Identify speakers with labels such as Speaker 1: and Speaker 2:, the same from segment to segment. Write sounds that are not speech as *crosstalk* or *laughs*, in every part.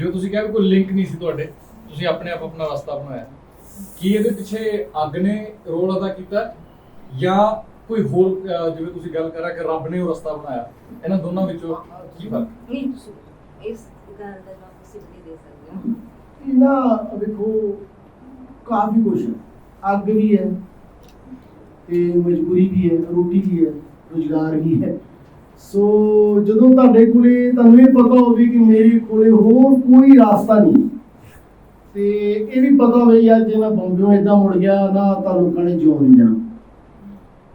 Speaker 1: ਜੋ ਤੁਸੀਂ ਕਿਹਾ ਕੋਈ ਲਿੰਕ ਨਹੀਂ ਸੀ ਤੁਹਾਡੇ ਤੁਸੀਂ ਆਪਣੇ ਆਪ ਆਪਣਾ ਰਸਤਾ ਬਣਾਇਆ। ਕੀ ਇਹਦੇ ਪਿੱਛੇ ਅੱਗ ਨੇ ਰੋਲ ਅਦਾ ਕੀਤਾ ਜਾਂ ਕੋਈ ਹੋਰ ਜਿਵੇਂ ਤੁਸੀਂ ਗੱਲ ਕਰਾ ਕਿ ਰੱਬ ਨੇ ਉਹ ਰਸਤਾ ਬਣਾਇਆ? ਇਹਨਾਂ ਦੋਨਾਂ ਵਿੱਚੋਂ ਕੀ ਫ਼ਰਕ?
Speaker 2: ਨਹੀਂ ਤੁਸੀਂ ਇਸ ਗੱਲ ਦਾ ਜਵਾਬ ਤੁਸੀਂ ਵੀ ਦੇ ਸਕਦੇ ਹੋ।
Speaker 3: ਇਹਨਾਂ ਵੇਖੋ ਕਾਫੀ ਹੈ। ਅੱਗ ਵੀ ਹੈ ਤੇ ਮਜਬੂਰੀ ਵੀ ਹੈ ਰੋਟੀ ਵੀ ਹੈ ਰੁਜ਼ਗਾਰ ਵੀ ਹੈ। ਸੋ ਜਦੋਂ ਤੁਹਾਡੇ ਕੋਲੇ, ਤੁਹਾਨੂੰ ਇਹ ਪਤਾ ਹੋਵੇ ਕਿ ਮੇਰੇ ਕੋਲੇ ਹੋਰ ਕੋਈ ਰਾਸਤਾ ਨਹੀਂ। ਤੇ ਇਹ ਵੀ ਪਤਾ ਹੋਵੇ ਯਾਰ, ਜੇ ਮੈਂ ਬੰਬਿਓਂ ਇਦਾਂ ਮੁੜ ਗਿਆ ਨਾ ਤਾਂ ਲੋਕਾਂ ਨੇ ਜਿਉਂ ਨਹੀਂ ਦੇਣਾ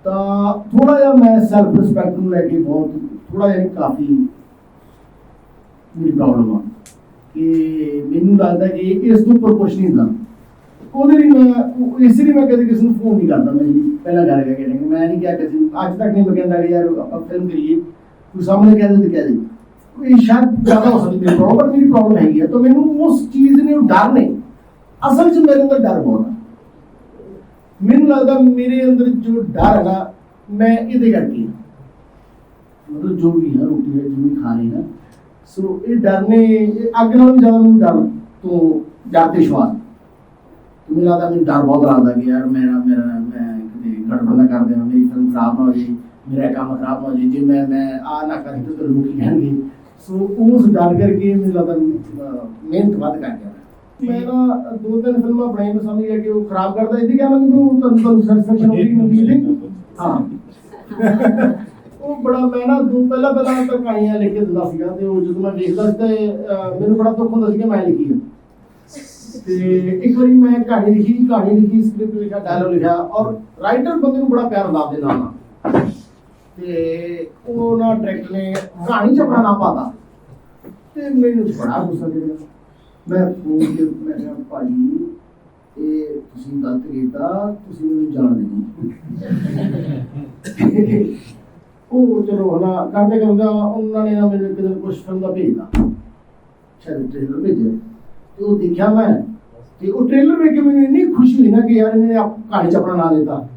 Speaker 3: ਤਾਂ ਥੋੜਾ ਜਿਹਾ ਮੈਂ ਸੈਲਫ ਰਿਸਪੈਕਟ ਨੂੰ ਲੈ ਕੇ ਬਹੁਤ ਥੋੜਾ ਜਿਹਾ ਕਾਫੀ ਮੇਰੀ ਪ੍ਰੋਬਲਮ ਆ। ਕਿ ਮੈਨੂੰ ਲੱਗਦਾ ਕਿ ਇਸ ਤੋਂ ਉੱਪਰ ਕੁਛ ਨਹੀਂ ਹੁੰਦਾ। ਉਹਦੇ ਲਈ ਮੈਂ ਇਸ ਲਈ ਮੈਂ ਕਦੇ ਕਿਸੇ ਨੂੰ ਫੋਨ ਨਹੀਂ ਕਰਦਾ, ਮੈਂ ਪਹਿਲਾਂ ਡਰ ਕਰਕੇ ਕਿ ਮੈਂ ਨਹੀਂ ਕਿਹਾ ਕਿਸੇ ਨੂੰ, ਅੱਜ ਤੱਕ ਨਹੀਂ ਮੈਂ ਕਹਿੰਦਾ ਕਿ ਯਾਰ ਆਪਾਂ ਫਿਲਮ ਕਰੀਏ ਕੋਈ ਸਾਹਮਣੇ ਕਹਿ ਦੇ, ਤੇ ਕਹਿ ਦੇ। ਇਹ ਸ਼ਾਇਦ ਜ਼ਿਆਦਾ ਹੋ ਸਕਦੀ ਮੇਰੀ ਪ੍ਰੋਬਲਮ ਮੇਰੀ ਪ੍ਰੋਬਲਮ ਹੈਗੀ ਹੈ, ਤਾਂ ਮੈਨੂੰ ਉਸ ਚੀਜ਼ ਨੇ ਉਹ ਡਰ ਨਹੀਂ। ਅਸਲ 'ਚ ਮੇਰੇ ਅੰਦਰ ਡਰ ਬਹੁਤ ਮੈਨੂੰ ਲੱਗਦਾ ਮੇਰੇ ਅੰਦਰ ਜੋ ਡਰ ਹੈਗਾ, ਮੈਂ ਇਹਦੇ ਕਰਕੇ ਹਾਂ। ਮਤਲਬ ਜੋ ਵੀ ਹੈ, ਰੋਟੀ ਹੈ ਜੋ ਵੀ ਖਾ ਰਹੇ ਹਾਂ ਸੋ ਇਹ ਡਰ ਨੇ ਅੱਗ ਨਾਲ ਜ਼ਿਆਦਾ ਮੈਨੂੰ ਡਰ ਤੋਂ, ਡਰ ਤੇ ਮੈਨੂੰ ਲੱਗਦਾ ਮੈਨੂੰ ਡਰ ਬਹੁਤ ਲੱਗਦਾ ਕਿ ਯਾਰ ਮੇਰਾ ਮੇਰਾ, ਮੈਂ ਕਿਤੇ ਗੜਬੜ ਨਾ ਕਰ ਦੇਵਾਂ, ਮੇਰੀ ਫਿਲਮ ਖਰਾਬ ਨਾ ਹੋ ਜੇ ਮੇਰਾ ਕੰਮ ਖਰਾਬ ਹੋ ਜੇ ਜੇ ਮੈਂ ਮੈਂ ਆ ਨਾ ਕਰੀ, ਤਾਂ ਲੋਕ ਕਹਿਣਗੇ ਸੋ ਉਸ ਡਰ ਕਰਕੇ ਮੈਨੂੰ ਲੱਗਦਾ ਮਿਹਨਤ ਵੱਧ ਕਰ ਗਿਆ ਮੈਂ। ਨਾ ਦੋ ਤਿੰਨ ਫਿਲਮਾਂ ਬਣਾਈ ਮੈਂ ਸਮਝ ਗਿਆ ਕਿ ਉਹ ਖਰਾਬ ਕਰਦਾ, ਇਹਦੀ ਕਹਿਣਾ ਕਿ ਤੂੰ ਤੁਹਾਨੂੰ ਤੁਹਾਨੂੰ ਸੈਟੀਸਫੈਕਸ਼ਨ ਹੋ ਗਈ ਮਿਲਦੀ ਹਾਂ। ਉਹ ਬੜਾ, ਮੈਂ ਨਾ ਦੋ ਪਹਿਲਾਂ ਪਹਿਲਾਂ ਤਾਂ ਕਹਾਣੀਆਂ ਲਿਖ ਕੇ ਦਿੰਦਾ ਸੀਗਾ, ਤੇ ਉਹ ਜਦੋਂ ਮੈਂ ਵੇਖਦਾ ਸੀ, ਤੇ ਮੈਨੂੰ ਬੜਾ ਦੁੱਖ ਹੁੰਦਾ ਸੀ ਕਿ ਮੈਂ ਲਿਖੀ ਆ। ਤੇ ਇੱਕ ਵਾਰੀ ਮੈਂ ਕਹਾਣੀ ਲਿਖੀ ਕਹਾਣੀ ਲਿਖੀ ਸਕ੍ਰਿਪਟ ਲਿਖਿਆ ਡਾਇਲੌਗ ਲਿਖਿਆ ਔਰ ਰਾਈਟਰ ਬੰਦੇ ਨੂੰ ਬੜਾ ਪਿਆਰ ਹੁੰਦਾ ਆਪਦੇ ਨਾਮ ਨਾਲ। ਤੇ ਉਹ ਨਾ ਡਾਇਰੈਕਟਰ ਨੇ ਕਹਾਣੀ ਚ ਆਪਣਾ ਨਾਮ ਪਾਤਾ। ਤੇ ਮੈਨੂੰ ਬੜਾ ਗੁੱਸਾ ਚੜਿਆ ਮੈਂ ਫੋਨ ਤੇ, ਮੈਂ ਕਿਹਾ, ਭਾਜੀ, ਇਹ ਤੁਸੀਂ ਗਲਤ ਕੀਤਾ, ਤੁਸੀਂ ਮੈਨੂੰ ਜਾਣਦੇ ਨਹੀਂ। ਉਹ ਚਲੋ ਹਨਾ, ਕਰਦੇ ਕਰਦਾ ਉਹਨਾਂ ਨੇ ਨਾ ਮੈਨੂੰ ਇੱਕ ਦਿਨ ਕੁਛ ਫਿਲਮ ਦਾ ਭੇਜਦਾ ਸ਼ਾਇਦ ਟ੍ਰੇਲਰ ਭੇਜਿਆ। ਤੇ ਉਹ ਦੇਖਿਆ ਮੈਂ? ਤੇ ਉਹ ਟ੍ਰੇਲਰ ਵੇਖ ਕੇ ਮੈਨੂੰ ਇੰਨੀ ਖੁਸ਼ੀ ਹੋਈ ਨਾ ਕਿ ਯਾਰ ਇਹਨੇ ਆਪ- ਕਹਾਣੀ ਚ ਆਪਣਾ ਨਾਮ ਦਿੱਤਾ।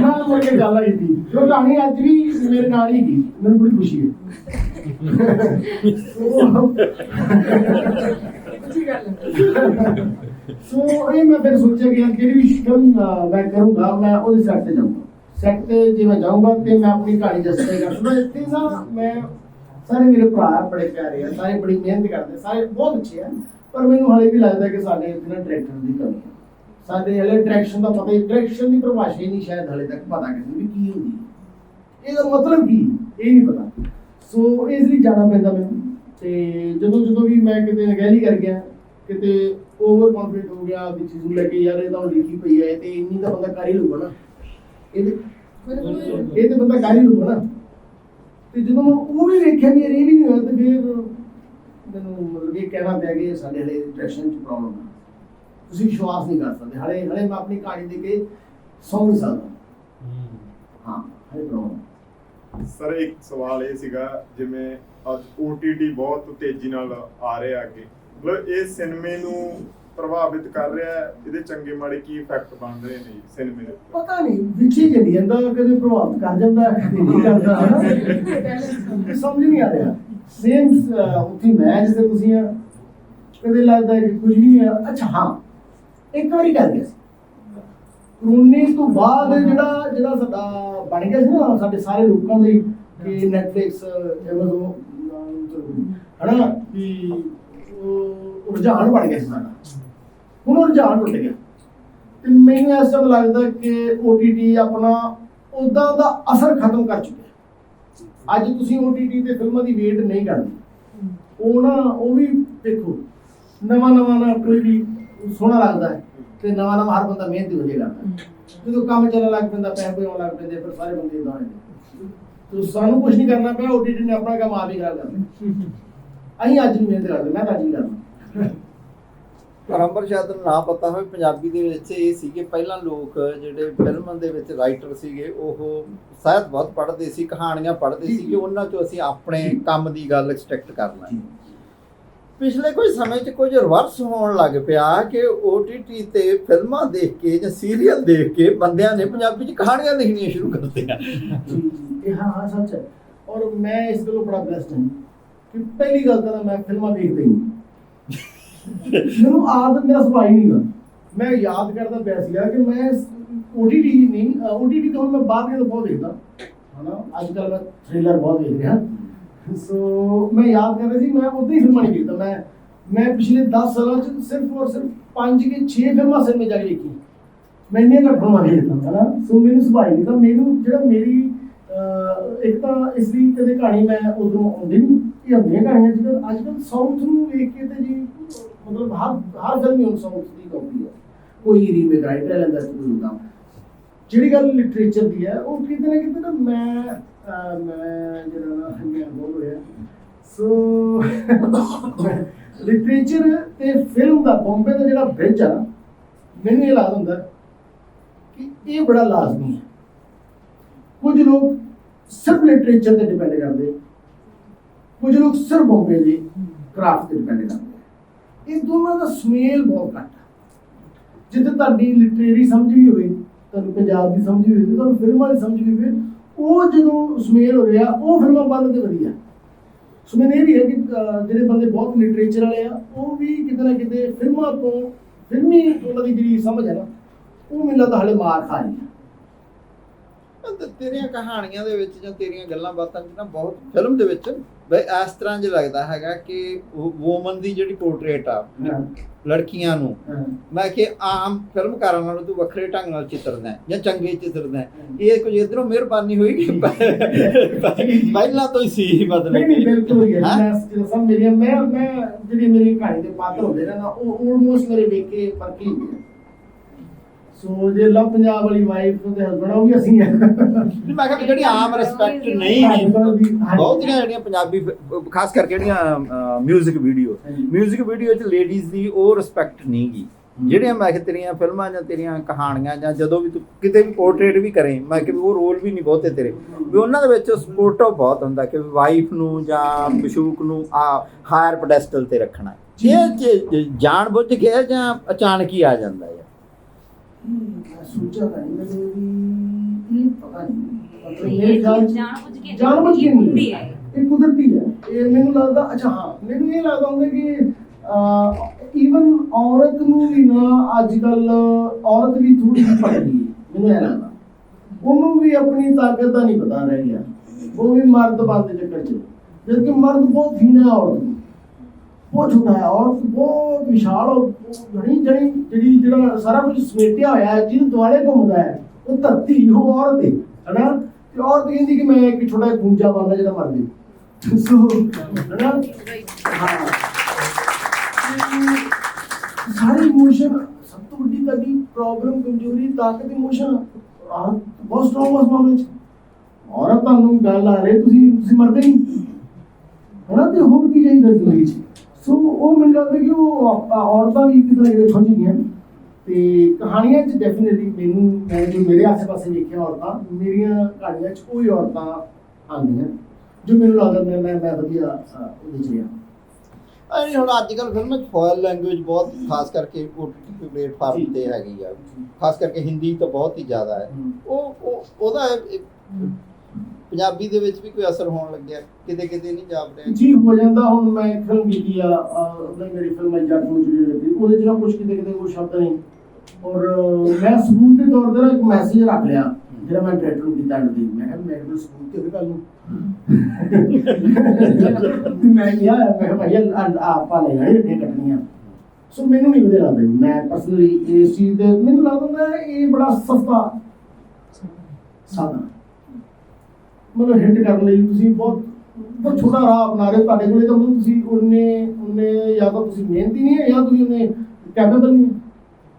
Speaker 3: ਨਾ ਮੁੜ ਕੇ ਗੱਲ ਆਈ ਸੀ ਜੋ ਕਹਾਣੀ ਅੱਜ ਵੀ ਮੇਰੇ ਨਾਲ ਹੀ ਗਈ ਮੈਨੂੰ ਬੜੀ ਖੁਸ਼ੀ *laughs* ਹੈ। ਸੋ ਇਹ ਮੈਂ ਫਿਰ ਸੋਚਿਆ ਕਿ ਯਾਰ ਜਿਹੜੀ ਵੀ ਫਿਲਮ ਮੈਂ ਕਰੂੰਗਾ ਮੈਂ ਉਹਦੇ ਸੈੱਟ ਤੇ ਜਾਊਂਗਾ। ਸੈੱਟ ਤੇ ਜੇ ਮੈਂ ਜਾਊਂਗਾ ਤੇ ਮੈਂ ਆਪਣੀ ਕਹਾਣੀ ਦੱਸਣਾ ਕਰੂੰਗਾ ਇੱਥੇ ਨਾ ਮੈਂ ਸਾਰੇ ਮੇਰੇ ਭਰਾ ਬੜੇ ਪਿਆਰੇ ਆ ਸਾਰੇ ਬੜੀ ਮਿਹਨਤ ਕਰਦੇ ਸਾਰੇ ਬਹੁਤ ਅੱਛੇ ਆ। ਪਰ ਮੈਨੂੰ ਹਾਲੇ ਵੀ ਲੱਗਦਾ ਕਿ ਸਾਡੇ ਇੱਥੇ ਨਾ ਡਾਇਰੈਕਟਰ ਦੀ ਕਮੀ ਹੈ ਸਾਡੇ ਹਲੇ ਡਾਇਰੈਕਸ਼ਨ ਦਾ ਪਤਾ ਹੀ ਡਾਇਰੈਕਸ਼ਨ ਦੀ ਪਰਿਭਾਸ਼ਾ ਹੀ ਨਹੀਂ ਸ਼ਾਇਦ ਹਲੇ ਤੱਕ ਪਤਾ ਕਿਸੇ ਨੂੰ ਵੀ ਕੀ ਹੁੰਦੀ। ਹੈ ਇਹਦਾ ਮਤਲਬ ਕੀ? ਇਹ ਨਹੀਂ ਪਤਾ। ਸੋ ਇਸ ਲਈ ਜਾਣਾ ਪੈਂਦਾ ਮੈਨੂੰ। ਤੇ ਜਦੋਂ ਜਦੋਂ ਵੀ ਮੈਂ ਕਿਤੇ ਨਗਹਿਲੀ ਕਰ ਗਿਆ ਕਿਤੇ ਓਵਰ ਕੌਨਫੀਡੈਂਟ ਹੋ ਗਿਆ ਆਪਦੀ ਚੀਜ਼ ਨੂੰ ਲੈ ਕੇ ਯਾਰ ਇਹ ਤਾਂ ਲਿਖੀ ਪਈ ਹੈ ਤੇ ਇੰਨੀ ਤਾਂ ਬੰਦਾ ਕਰ ਹੀ ਲੂਗਾ ਨਾ। ਇਹਦੇ ਇਹ ਤੇ ਬੰਦਾ ਕਰ ਹੀ ਲੂਗਾ ਨਾ। ਤੇ ਜਦੋਂ ਮੈਂ ਉਹ ਵੀ ਵੇਖਿਆ ਵੀ ਇਹ ਵੀ ਨਹੀਂ ਹੋਇਆ ਤੇ ਫਿਰ ਮੈਨੂੰ ਮਤਲਬ ਇਹ ਕਹਿਣਾ ਪਿਆ ਕਿ ਸਾਡੇ ਹਲੇ ਡਾਇਰੈਕਸ਼ਨ ਚ ਪ੍ਰੋਬਲਮ ਹੈ ਤੁਸੀਂ ਵਿਸ਼ਵਾਸ ਨਹੀਂ ਕਰ ਸਕਦੇ। ਹਲੇ ਹਲੇ ਮੈਂ ਆਪਣੀ ਕਹਾਣੀ ਦੇ ਕੇ ਸੌਂ ਨਹੀਂ ਸਕਦਾ। ਹਾਂ। ਹਲੇ ਪ੍ਰੋਬਲਮ
Speaker 4: ਸਰ ਇੱਕ ਸਵਾਲ ਇਹ ਸੀਗਾ ਜਿਵੇਂ ਅੱਜ OTT ਬਹੁਤ ਤੇਜ਼ੀ ਨਾਲ ਆ ਰਿਹਾ ਅੱਗੇ। ਮਤਲਬ ਇਹ ਸਿਨੇਮੇ ਨੂੰ ਪ੍ਰਭਾਵਿਤ ਕਰ ਰਿਹਾ ਹੈ ਇਹਦੇ ਚੰਗੇ ਮਾੜੇ ਕੀ ਇਫੈਕਟ ਬਣ ਰਹੇ ਨੇ ਸਿਨੇਮੇ ਦੇ ਉੱਪਰ?
Speaker 3: ਪਤਾ ਨਹੀਂ ਵਿਚੀ ਚੱਲੀ ਜਾਂਦਾ ਕਦੇ ਪ੍ਰਭਾਵਿਤ ਕਰ ਜਾਂਦਾ ਕਦੇ ਨਹੀਂ ਕਰਦਾ *laughs* ਹਨਾ? ਸਮਝ ਨਹੀਂ ਆ ਰਿਹਾ। ਸੇਮ ਉੱਥੇ ਮੈਂ ਜਿੱਥੇ ਤੁਸੀਂ ਆ ਕਦੇ ਲੱਗਦਾ ਕਿ ਕੁਝ ਵੀ ਨਹੀਂ ਹੈ ਅੱਛਾ ਹਾਂ ਇੱਕ ਵਾਰੀ ਕਰ ਗਿਆ ਸੀ। ਕਰੋਨੇ ਤੋਂ ਬਾਅਦ ਜਿਹੜਾ ਜਿਹੜਾ ਸਾਡਾ ਬਣ ਗਿਆ ਸੀ ਨਾ ਸਾਡੇ ਸਾਰੇ ਲੋਕਾਂ ਦੇ ਕਿ ਨੈਟਫਲਿਕਸ ਐਮਾਜ਼ਨ ਹਨਾ ਕਿ ਉਹ ਰੁਝਾਨ ਬਣ ਗਿਆ ਸਾਡਾ। ਹੁਣ ਉਹ ਰੁਝਾਨ ਟੁੱਟ ਗਿਆ। ਤੇ ਮੈਨੂੰ ਇਸ ਤਰ੍ਹਾਂ ਲੱਗਦਾ ਕਿ OTT ਆਪਣਾ ਉਦਾਂ ਦਾ ਅਸਰ ਖਤਮ ਕਰ ਚੁੱਕਿਆ। ਅੱਜ ਤੁਸੀਂ OTT ਤੇ ਫਿਲਮਾਂ ਦੀ ਵੇਟ ਨਹੀਂ ਕਰਦੇ। ਉਹ ਨਾ, ਉਹ ਵੀ ਦੇਖੋ, ਨਵਾਂ ਨਵਾਂ ਨਾ ਕੋਈ ਵੀ ਸੋਹਣਾ ਲੱਗਦਾ ਹੈ ਤੇ ਨਵਾਂ ਨਵਾਂ ਹਰ ਬੰਦਾ ਮਿਹਨਤੀ ਹੋ ਜਾਏਗਾ। ਜਦੋਂ ਕੰਮ ਚੱਲਣ ਲੱਗ ਪੈਂਦਾ, ਪੈਸੇ ਕੋਈ ਆਉਣ ਲੱਗ ਪੈਂਦੇ, ਫਿਰ ਸਾਰੇ ਬੰਦੇ ਇਦਾਂ ਹੋ ਜਾਂਦੇ। ਸਾਨੂੰ ਕੁਝ ਨਹੀਂ ਕਰਨਾ ਪਿਆ OTT ਨੇ ਆਪਣਾ ਕੰਮ ਆਪ ਹੀ ਖਰਾਬ ਕਰਨਾ ਅਸੀਂ ਅੱਜ ਵੀ ਮਿਹਨਤ ਕਰਦੇ, ਮੈਂ ਤਾਂ ਅੱਜ ਵੀ ਕਰਨਾ
Speaker 5: ਪਰੰਪਰ ਸ਼ਾਇਦ ਨੂੰ ਨਾ ਪਤਾ ਹੋਵੇ ਪੰਜਾਬੀ ਦੇ ਵਿੱਚ ਇਹ ਸੀ ਕਿ ਪਹਿਲਾਂ ਲੋਕ ਜਿਹੜੇ ਫਿਲਮਾਂ ਦੇ ਵਿੱਚ ਰਾਈਟਰ ਸੀਗੇ ਉਹ ਸਾਹਿਤ ਬਹੁਤ ਪੜ੍ਹਦੇ ਸੀ ਕਹਾਣੀਆਂ ਪੜ੍ਹਦੇ ਸੀ ਕਿ। ਉਹਨਾਂ ਚੋਂ ਅਸੀਂ ਆਪਣੇ। ਕੰਮ ਦੀ ਗੱਲ ਐਕਸਟ੍ਰੈਕਟ ਕਰਨਾ
Speaker 3: ਜੀ।
Speaker 5: ਪਿਛਲੇ ਕੁਝ ਸਮੇਂ 'ਚ ਕੁਝ ਰਿਵਰਸ ਹੋਣ ਲੱਗ ਪਿਆ ਕਿ OTT ਤੇ ਫਿਲਮਾਂ ਦੇਖ ਕੇ ਜਾਂ ਸੀਰੀਅਲ ਦੇਖ ਕੇ ਬੰਦਿਆਂ ਨੇ ਪੰਜਾਬੀ 'ਚ ਕਹਾਣੀਆਂ ਲਿਖਣੀਆਂ ਸ਼ੁਰੂ ਕਰ ਦਿੱਤੀਆਂ
Speaker 3: ਇਹ ਹਾਂ ਹਾਂ ਸੱਚ ਹੈ ਔਰ ਮੈਂ ਇਸ ਗੱਲੋਂ ਬੜਾ ਬੈਸਟ ਹਾਂ ਕਿ ਪਹਿਲੀ ਗੱਲ ਤਾਂ ਮੈਂ ਫਿਲਮਾਂ ਦੇਖਦਾ ਹੀ ਨਹੀਂ ਮੈਨੂੰ ਆਦਤ ਮੇਰਾ ਸੁਭਾਅ ਹੀ ਨਹੀਂਗਾ ਮੈਂ ਯਾਦ ਕਰਦਾ ਪਿਆ ਸੀਗਾ ਕਿ ਮੈਂ OTT ਨਹੀਂ OTT ਤੋਂ ਮੈਂ ਬਾਅਦ ਵਿੱਚ ਬਹੁਤ ਦੇਖਦਾ। ਹਨਾ? ਅੱਜ ਕੱਲ੍ਹ ਮੈਂ ਥ੍ਰਿਲਰ ਬਹੁਤ ਦੇਖ ਰਿਹਾ। ਸੋ ਮੈਂ ਯਾਦ ਕਰ ਰਿਹਾ ਸੀ, ਮੈਂ ਉਦਾਂ ਹੀ ਫਿਲਮਾਂ ਨਹੀਂ ਦੇਖਦਾ। ਮੈਂ ਮੈਂ ਪਿਛਲੇ 10 ਸਾਲਾਂ ਚ ਸਿਰਫ ਔਰ ਸਿਰਫ 5 ਕੇ 6 ਫਿਲਮਾਂ ਸਿਨੇਮੇ ਜਾ ਕੇ ਦੇਖੀ ਮੈਂ ਇੰਨੀਆਂ ਘੱਟ ਫਿਲਮਾਂ ਦੇਖਦਾ। ਹਨਾ? ਸੋ ਮੈਨੂੰ ਸੁਭਾਅ ਨਹੀਂ ਤਾਂ ਮੈਨੂੰ ਜਿਹੜਾ ਮੇਰੀ ਇੱਕ ਤਾਂ ਇਸ ਦੀ ਕਦੇ ਕਹਾਣੀ ਮੈਂ ਉਧਰੋਂ ਆਉਂਦੀ ਨਹੀਂ ਇਹ ਹੁੰਦੀਆਂ ਕਹਾਣੀਆਂ ਜਿਹੜਾ ਅੱਜ ਕੱਲ੍ਹ ਸਾਊਥ ਨੂੰ ਵੇਖ ਕੇ ਤੇ ਜੀ ਮਤਲਬ ਹਰ ਹਰ ਫਿਲਮ ਹੀ ਹੁਣ ਸਾਊਥ ਦੀ ਕਾਪੀ ਹੈ ਕੋਈ ਰੀਮੇਕ ਰਾਈਟਰ ਲੈਂਦਾ ਕੋਈ ਹੁੰਦਾ। ਜਿਹੜੀ ਗੱਲ ਲਿਟਰੇਚਰ ਦੀ ਹੈ ਉਹ ਕਿਤੇ ਨਾ ਕਿਤੇ ਨਾ ਮੈਂ ਮੈਂ ਜਿਹੜਾ ਨਾ ਮੈਂ ਬੋਲ ਰਿਹਾ ਸੋ ਲਿਟਰੇਚਰ ਤੇ ਫਿਲਮ ਦਾ ਬੰਬੇ ਦਾ ਜਿਹੜਾ ਬ੍ਰਿਜ ਆ ਨਾ, ਮੈਨੂੰ ਇਹ ਲੱਗਦਾ ਹੁੰਦਾ ਕਿ ਇਹ ਬੜਾ ਲਾਜ਼ਮੀ ਹੈ ਕੁਝ ਲੋਕ ਸਿਰਫ ਲਿਟਰੇਚਰ ਤੇ ਡਿਪੈਂਡ ਕਰਦੇ। ਕੁਝ ਲੋਕ ਸਿਰਫ ਬੰਬੇ ਦੀ ਕਰਾਫਟ ਤੇ ਡਿਪੈਂਡ ਕਰਦੇ। ਇਹ ਦੋਨਾਂ ਦਾ ਸੁਮੇਲ ਬਹੁਤ ਘੱਟ ਹੈ ਜਿੱਥੇ ਤੁਹਾਡੀ ਲਿਟਰੇਰੀ ਸਮਝ ਵੀ ਹੋਵੇ, ਤੁਹਾਨੂੰ ਪੰਜਾਬ ਦੀ ਸਮਝ ਵੀ ਹੋਵੇ ਤੁਹਾਨੂੰ ਫਿਲਮਾਂ ਦੀ ਸਮਝ ਵੀ ਹੋਵੇ, ਉਹ ਜਦੋਂ ਸੁਮੇਲ ਹੋ ਰਿਹਾ ਉਹ ਫਿਲਮਾਂ ਬੰਦ ਤੇ ਵਧੀਆ ਸੁਮੇਲ ਇਹ ਵੀ ਹੈ ਕਿ ਜਿਹੜੇ ਬੰਦੇ ਬਹੁਤ ਲਿਟਰੇਚਰ ਵਾਲੇ ਆ, ਉਹ ਵੀ ਕਿਤੇ ਨਾ ਕਿਤੇ ਫਿਲਮਾਂ ਤੋਂ, ਫਿਲਮੀ ਉਹਨਾਂ ਦੀ ਜਿਹੜੀ ਸਮਝ ਹੈ ਨਾ, ਉਹ ਮੈਨੂੰ ਲੱਗਦਾ ਹਲੇ ਮਾਰ ਖਾ ਰਹੀ ਹੈ
Speaker 5: ਤੇ ਤੇਰੀਆਂ ਕਹਾਣੀਆਂ ਦੇ ਵਿੱਚ ਜਾਂ ਤੇਰੀਆਂ ਗੱਲਾਂ ਬਾਤਾਂ 'ਚ ਨਾ ਬਹੁਤ ਫਿਲਮ ਦੇ ਵਿੱਚ ਬਈ ਇਸ ਤਰ੍ਹਾਂ ਜਿਹਾ ਲੱਗਦਾ ਹੈਗਾ ਕਿ ਵੂਮਨ ਦੀ ਜਿਹੜੀ ਪੋਰਟਰੇਟ ਆ ਲੜਕੀਆਂ ਨੂੰ। ਮੈਂ ਕਿ ਆਮ ਫਿਲਮਕਾਰਾਂ ਨਾਲੋਂ ਤੂੰ ਵੱਖਰੇ ਢੰਗ ਨਾਲ ਚਿੱਤਰਦਾ ਹੈ ਜਾਂ ਚੰਗੇ ਚਿੱਤਰਦਾ ਹੈ। ਇਹ ਕੁਝ ਇਧਰੋਂ ਮਿਹਰਬਾਨੀ ਹੋਈ ਕਿ ਪਹਿਲਾਂ ਤੋਂ ਹੀ ਸੀ ਮਤਲਬ
Speaker 3: ਨਹੀਂ ਨਹੀਂ
Speaker 5: ਕਿ-
Speaker 3: ਬਿਲਕੁਲ ਹੀ ਹੈ।
Speaker 5: ਹੈਂ?
Speaker 3: ਮੈਂ ਜਿਹੜਾ ਸਭ ਮੇਰੀਆਂ ਮੈਂ ਮੈਂ ਜਿਹੜੀ ਮੇਰੀ ਕਹਾਣੀ ਦੇ ਪਾਤਰ ਹੁੰਦੇ ਨੇ ਨਾ ਉਹ ਆਲਮੋਸਟ ਮੇਰੇ ਵੇਖ ਕੇ ਫ਼ਰਕ ਹੀ ਹੁੰਦੇ ਨੇ। ਸੋ ਜੇ ਲਵ ਪੰਜਾਬ ਵਾਲੀ ਵਾਈਫ ਤੇ ਹਸਬੰਡ ਉਹ ਅਸੀਂ
Speaker 5: ਮੈਂ ਕਿਹਾ ਵੀ ਜਿਹੜੀਆਂ ਆਮ ਰਿਸਪੈਕਟ ਨਹੀਂ ਹੈ ਬਹੁਤੀਆਂ ਜਿਹੜੀਆਂ ਪੰਜਾਬੀ ਖਾਸ ਕਰਕੇ ਜਿਹੜੀਆਂ ਮਿਊਜ਼ਿਕ ਵੀਡੀਓ
Speaker 3: ਹਾਂਜੀ।
Speaker 5: ਵੀਡੀਓ 'ਚ ਲੇਡੀਜ਼ ਦੀ ਉਹ ਰਿਸਪੈਕਟ ਨਹੀਂਗੀ। ਜਿਹੜੀਆਂ ਮੈਂ ਕਿਹਾ ਤੇਰੀਆਂ ਫਿਲਮਾਂ ਜਾਂ ਤੇਰੀਆਂ ਕਹਾਣੀਆਂ ਜਾਂ ਜਦੋਂ ਵੀ ਤੂੰ ਕਿਤੇ ਵੀ ਪੋਰਟਰੇਟ ਵੀ ਕਰੇ ਮੈਂ ਕਿ ਉਹ ਰੋਲ ਵੀ ਨਹੀਂ ਬਹੁਤੇ ਤੇਰੇ। ਵੀ ਉਹਨਾਂ ਦੇ ਵਿੱਚ ਸਪੋਰਟਿਵ ਬਹੁਤ ਹੁੰਦਾ ਕਿ ਵਾਈਫ ਨੂੰ ਜਾਂ ਮਸ਼ੂਕ ਨੂੰ ਆ ਹਾਇਰ ਪੈਡੈਸਟਲ ਤੇ ਰੱਖਣਾ। ਇਹ ਜਾਣ ਬੁੱਝ ਕੇ ਜਾਂ ਅਚਾਨਕ ਹੀ ਆ ਜਾਂਦਾ ਹੈ।
Speaker 3: ਸੋਚਿਆ ਤਾਂ ਨਹੀਂ ਮੈਨੂੰ ਵੀ ਇਹ ਪਤਾ ਨਹੀਂ ਮਤਲਬ
Speaker 2: ਇਹ
Speaker 3: ਮੇਰੇ ਖਿਆਲ 'ਚ
Speaker 2: ਜਾਣਬੁੱਝ ਕੇ
Speaker 3: ਜਾਣਬੁੱਝ ਕੇ
Speaker 2: ਹੁੰਦੀ
Speaker 3: ਨਹੀਂ
Speaker 2: ਹੈ।
Speaker 3: ਇਹ ਕੁਦਰਤੀ ਹੈ। ਇਹ ਮੈਨੂੰ ਲੱਗਦਾ ਅੱਛਾ ਹਾਂ ਮੈਨੂੰ ਇਹ ਲੱਗਦਾ ਹੁੰਦਾ ਕਿ ਈਵਨ ਔਰਤ ਨੂੰ ਵੀ ਨਾ ਅੱਜ ਕੱਲ ਔਰਤ ਵੀ ਥੋੜੀ ਪੜ ਗਈ ਮੈਨੂੰ ਇਹ ਲੱਗਦਾ। ਉਹਨੂੰ ਵੀ ਆਪਣੀ ਤਾਕਤ ਦਾ ਨਹੀਂ ਪਤਾ ਰਹਿ ਗਿਆ। ਉਹ ਵੀ ਮਰਦ ਬੰਦ ਚੱਕਰ ਚ। ਜਦ ਕਿ ਮਰਦ ਬਹੁਤ ਹੈ ਔਰਤ ਨੂੰ ਬਹੁਤ ਛੋਟਾ ਹੈ ਔਰਤ ਬਹੁਤ ਵਿਸ਼ਾਲ ਉਹ ਜਣੀ ਜਣੀ ਜਿਹੜੀ ਜਿਹੜਾ ਸਾਰਾ ਕੁਝ ਸਮੇਟਿਆ ਹੋਇਆ ਹੈ ਜਿਹਦੇ ਦੁਆਲੇ ਘੁੰਮਦਾ ਹੈ, ਉਹ ਧਰਤੀ ਉਹ ਔਰਤ ਹੈ, ਹਨਾ? ਤੇ ਔਰਤ ਕਹਿੰਦੀ ਕਿ ਮੈਂ ਇੱਕ ਛੋਟਾ ਜਿਹਾ ਗੁੰਜਾ ਬੰਦਾ ਜਿਹੜਾ ਮਰ ਗਿਆ ਸੋ ਹਨਾ? ਹਾਂ। ਸਾਰੇ ਇਮੋਸ਼ਨ ਸਭ ਤੋਂ ਵੱਡੀ ਤੁਹਾਡੀ ਪ੍ਰੋਬਲਮ ਕਮਜ਼ੋਰੀ, ਤਾਕਤ ਇਮੋਸ਼ਨ ਔਰਤ ਬਹੁਤ ਸਟਰੋਂਗ ਉਸ ਮਾਮਲੇ ਚ। ਔਰਤ ਤੁਹਾਨੂੰ ਗੱਲ ਆ ਰਹੀ ਤੁਸੀਂ ਤੁਸੀਂ ਮਰਦੇ ਨਹੀਂ। ਹਨਾ? ਤੇ ਹੋਰ ਕੀ ਚਾਹੀਦਾ ਜ਼ਿੰਦਗੀ ਚ? ਸੋ ਉਹ ਮੈਨੂੰ ਲੱਗਦਾ ਕਿ ਉਹ ਔਰਤਾਂ ਵੀ ਕਿਤੇ ਨਾ ਕਿਤੇ ਖੁੰਝ ਗਈਆਂ ਤੇ ਕਹਾਣੀਆਂ ਚ ਡੈਫੀਨਿਟਲੀ ਮੈਨੂੰ ਮੈਂ ਜੋ ਮੇਰੇ ਆਸ-ਪਾਸੇ ਵੇਖਿਆ ਔਰਤਾਂ ਮੇਰੀਆਂ ਕਹਾਣੀਆਂ ਚ ਕੋਈ ਔਰਤਾਂ ਆਉਂਦੀਆਂ ਜੋ ਮੈਨੂੰ ਲੱਗਦਾ ਮੈਂ ਮੈਂ ਮੈਂ ਵਧੀਆ ਉਹਦੇ ਚ ਰਿਹਾ।
Speaker 5: ਅਰੇ ਹੁਣ ਅੱਜ ਕੱਲ ਫਿਲਮਾਂ 'ਚ ਫੋਰਨ ਲੈਂਗੁਏਜ ਬਹੁਤ ਖਾਸ ਕਰਕੇ OTT ਪਲੇਟਫਾਰਮ। ਤੇ ਹੈਗੀ ਆ। ਖਾਸ ਕਰਕੇ ਹਿੰਦੀ ਤਾਂ ਬਹੁਤ ਹੀ ਜ਼ਿਆਦਾ ਹੈ। ਉਹ ਉਹ ਉਹਦਾ ਪੰਜਾਬੀ ਦੇ ਵਿੱਚ ਵੀ ਕੋਈ ਅਸਰ ਹੋਣ ਲੱਗਿਆ? ਕਿਤੇ ਕਿਤੇ ਨਹੀਂ ਜਾਪ ਰਿਹਾ।
Speaker 3: ਜੀ ਹੋ ਜਾਂਦਾ। ਹੁਣ ਮੈਂ ਇੱਕ ਫਿਲਮ ਕੀਤੀ ਆ ਅਹ, ਉਹਨੇ ਮੇਰੀ ਫਿਲਮ ਹੈ ਜੱਟ ਨੂੰ ਜਿਹੜੀ ਲੱਗੀ ਉਹਦੇ ਚ ਨਾ ਕੁਝ ਕਿਤੇ ਕਿਤੇ ਕੋਈ ਸ਼ਬਦ ਨਹੀਂ। ਔਰ ਮੈਂ ਸਬੂਤ ਦੇ ਤੌਰ ਤੇ ਨਾ ਇੱਕ ਮੈਸੇਜ ਰੱਖ ਲਿਆ। ਜਿਹੜਾ ਮੈਂ ਡਾਇਰੈਕਟਰ ਨੂੰ ਕੀਤਾ ਦੀ ਮੈਂ ਕਿਹਾ ਮੇਰੇ ਕੋਲ ਸਬੂਤ ਤੇ ਉਹਦੇ ਗੱਲ ਨੂੰ। ਮੈਂ ਕਿਹਾ ਮੈਂ ਕਿਹਾ ਭਾਈ ਆ- ਆਪਾਂ ਲੈ ਜਾਣੇ ਇਹ ਕੱਟਣੀਆਂ। ਸੋ ਮੈਨੂੰ ਨਹੀਂ ਵਧੀਆ ਲੱਗਦਾ। ਮੈਂ ਪਰਸਨਲੀ ਇਸ ਚੀਜ਼ ਦੇ ਮੈਨੂੰ ਲੱਗਦਾ ਇਹ ਬੜਾ ਸਸਤਾ ਸਾਧਨ। ਮਤਲਬ ਹਿੱਟ ਕਰਨ ਲਈ ਤੁਸੀਂ ਬਹੁਤ ਬਹੁਤ ਛੋਟਾ ਰਾਹ ਅਪਣਾ ਰਹੇ ਤੁਹਾਡੇ ਕੋਲੇ, ਤਾਂ ਮਤਲਬ ਤੁਸੀਂ ਉਹਨੇ ਉਹਨੇ ਜਾਂ ਤਾਂ ਤੁਸੀਂ ਮਿਹਨਤੀ ਨਹੀਂ ਹੈ ਜਾਂ ਤੁਸੀਂ ਉਹਨੇ ਕੈਪੇਬਲ ਨਹੀਂ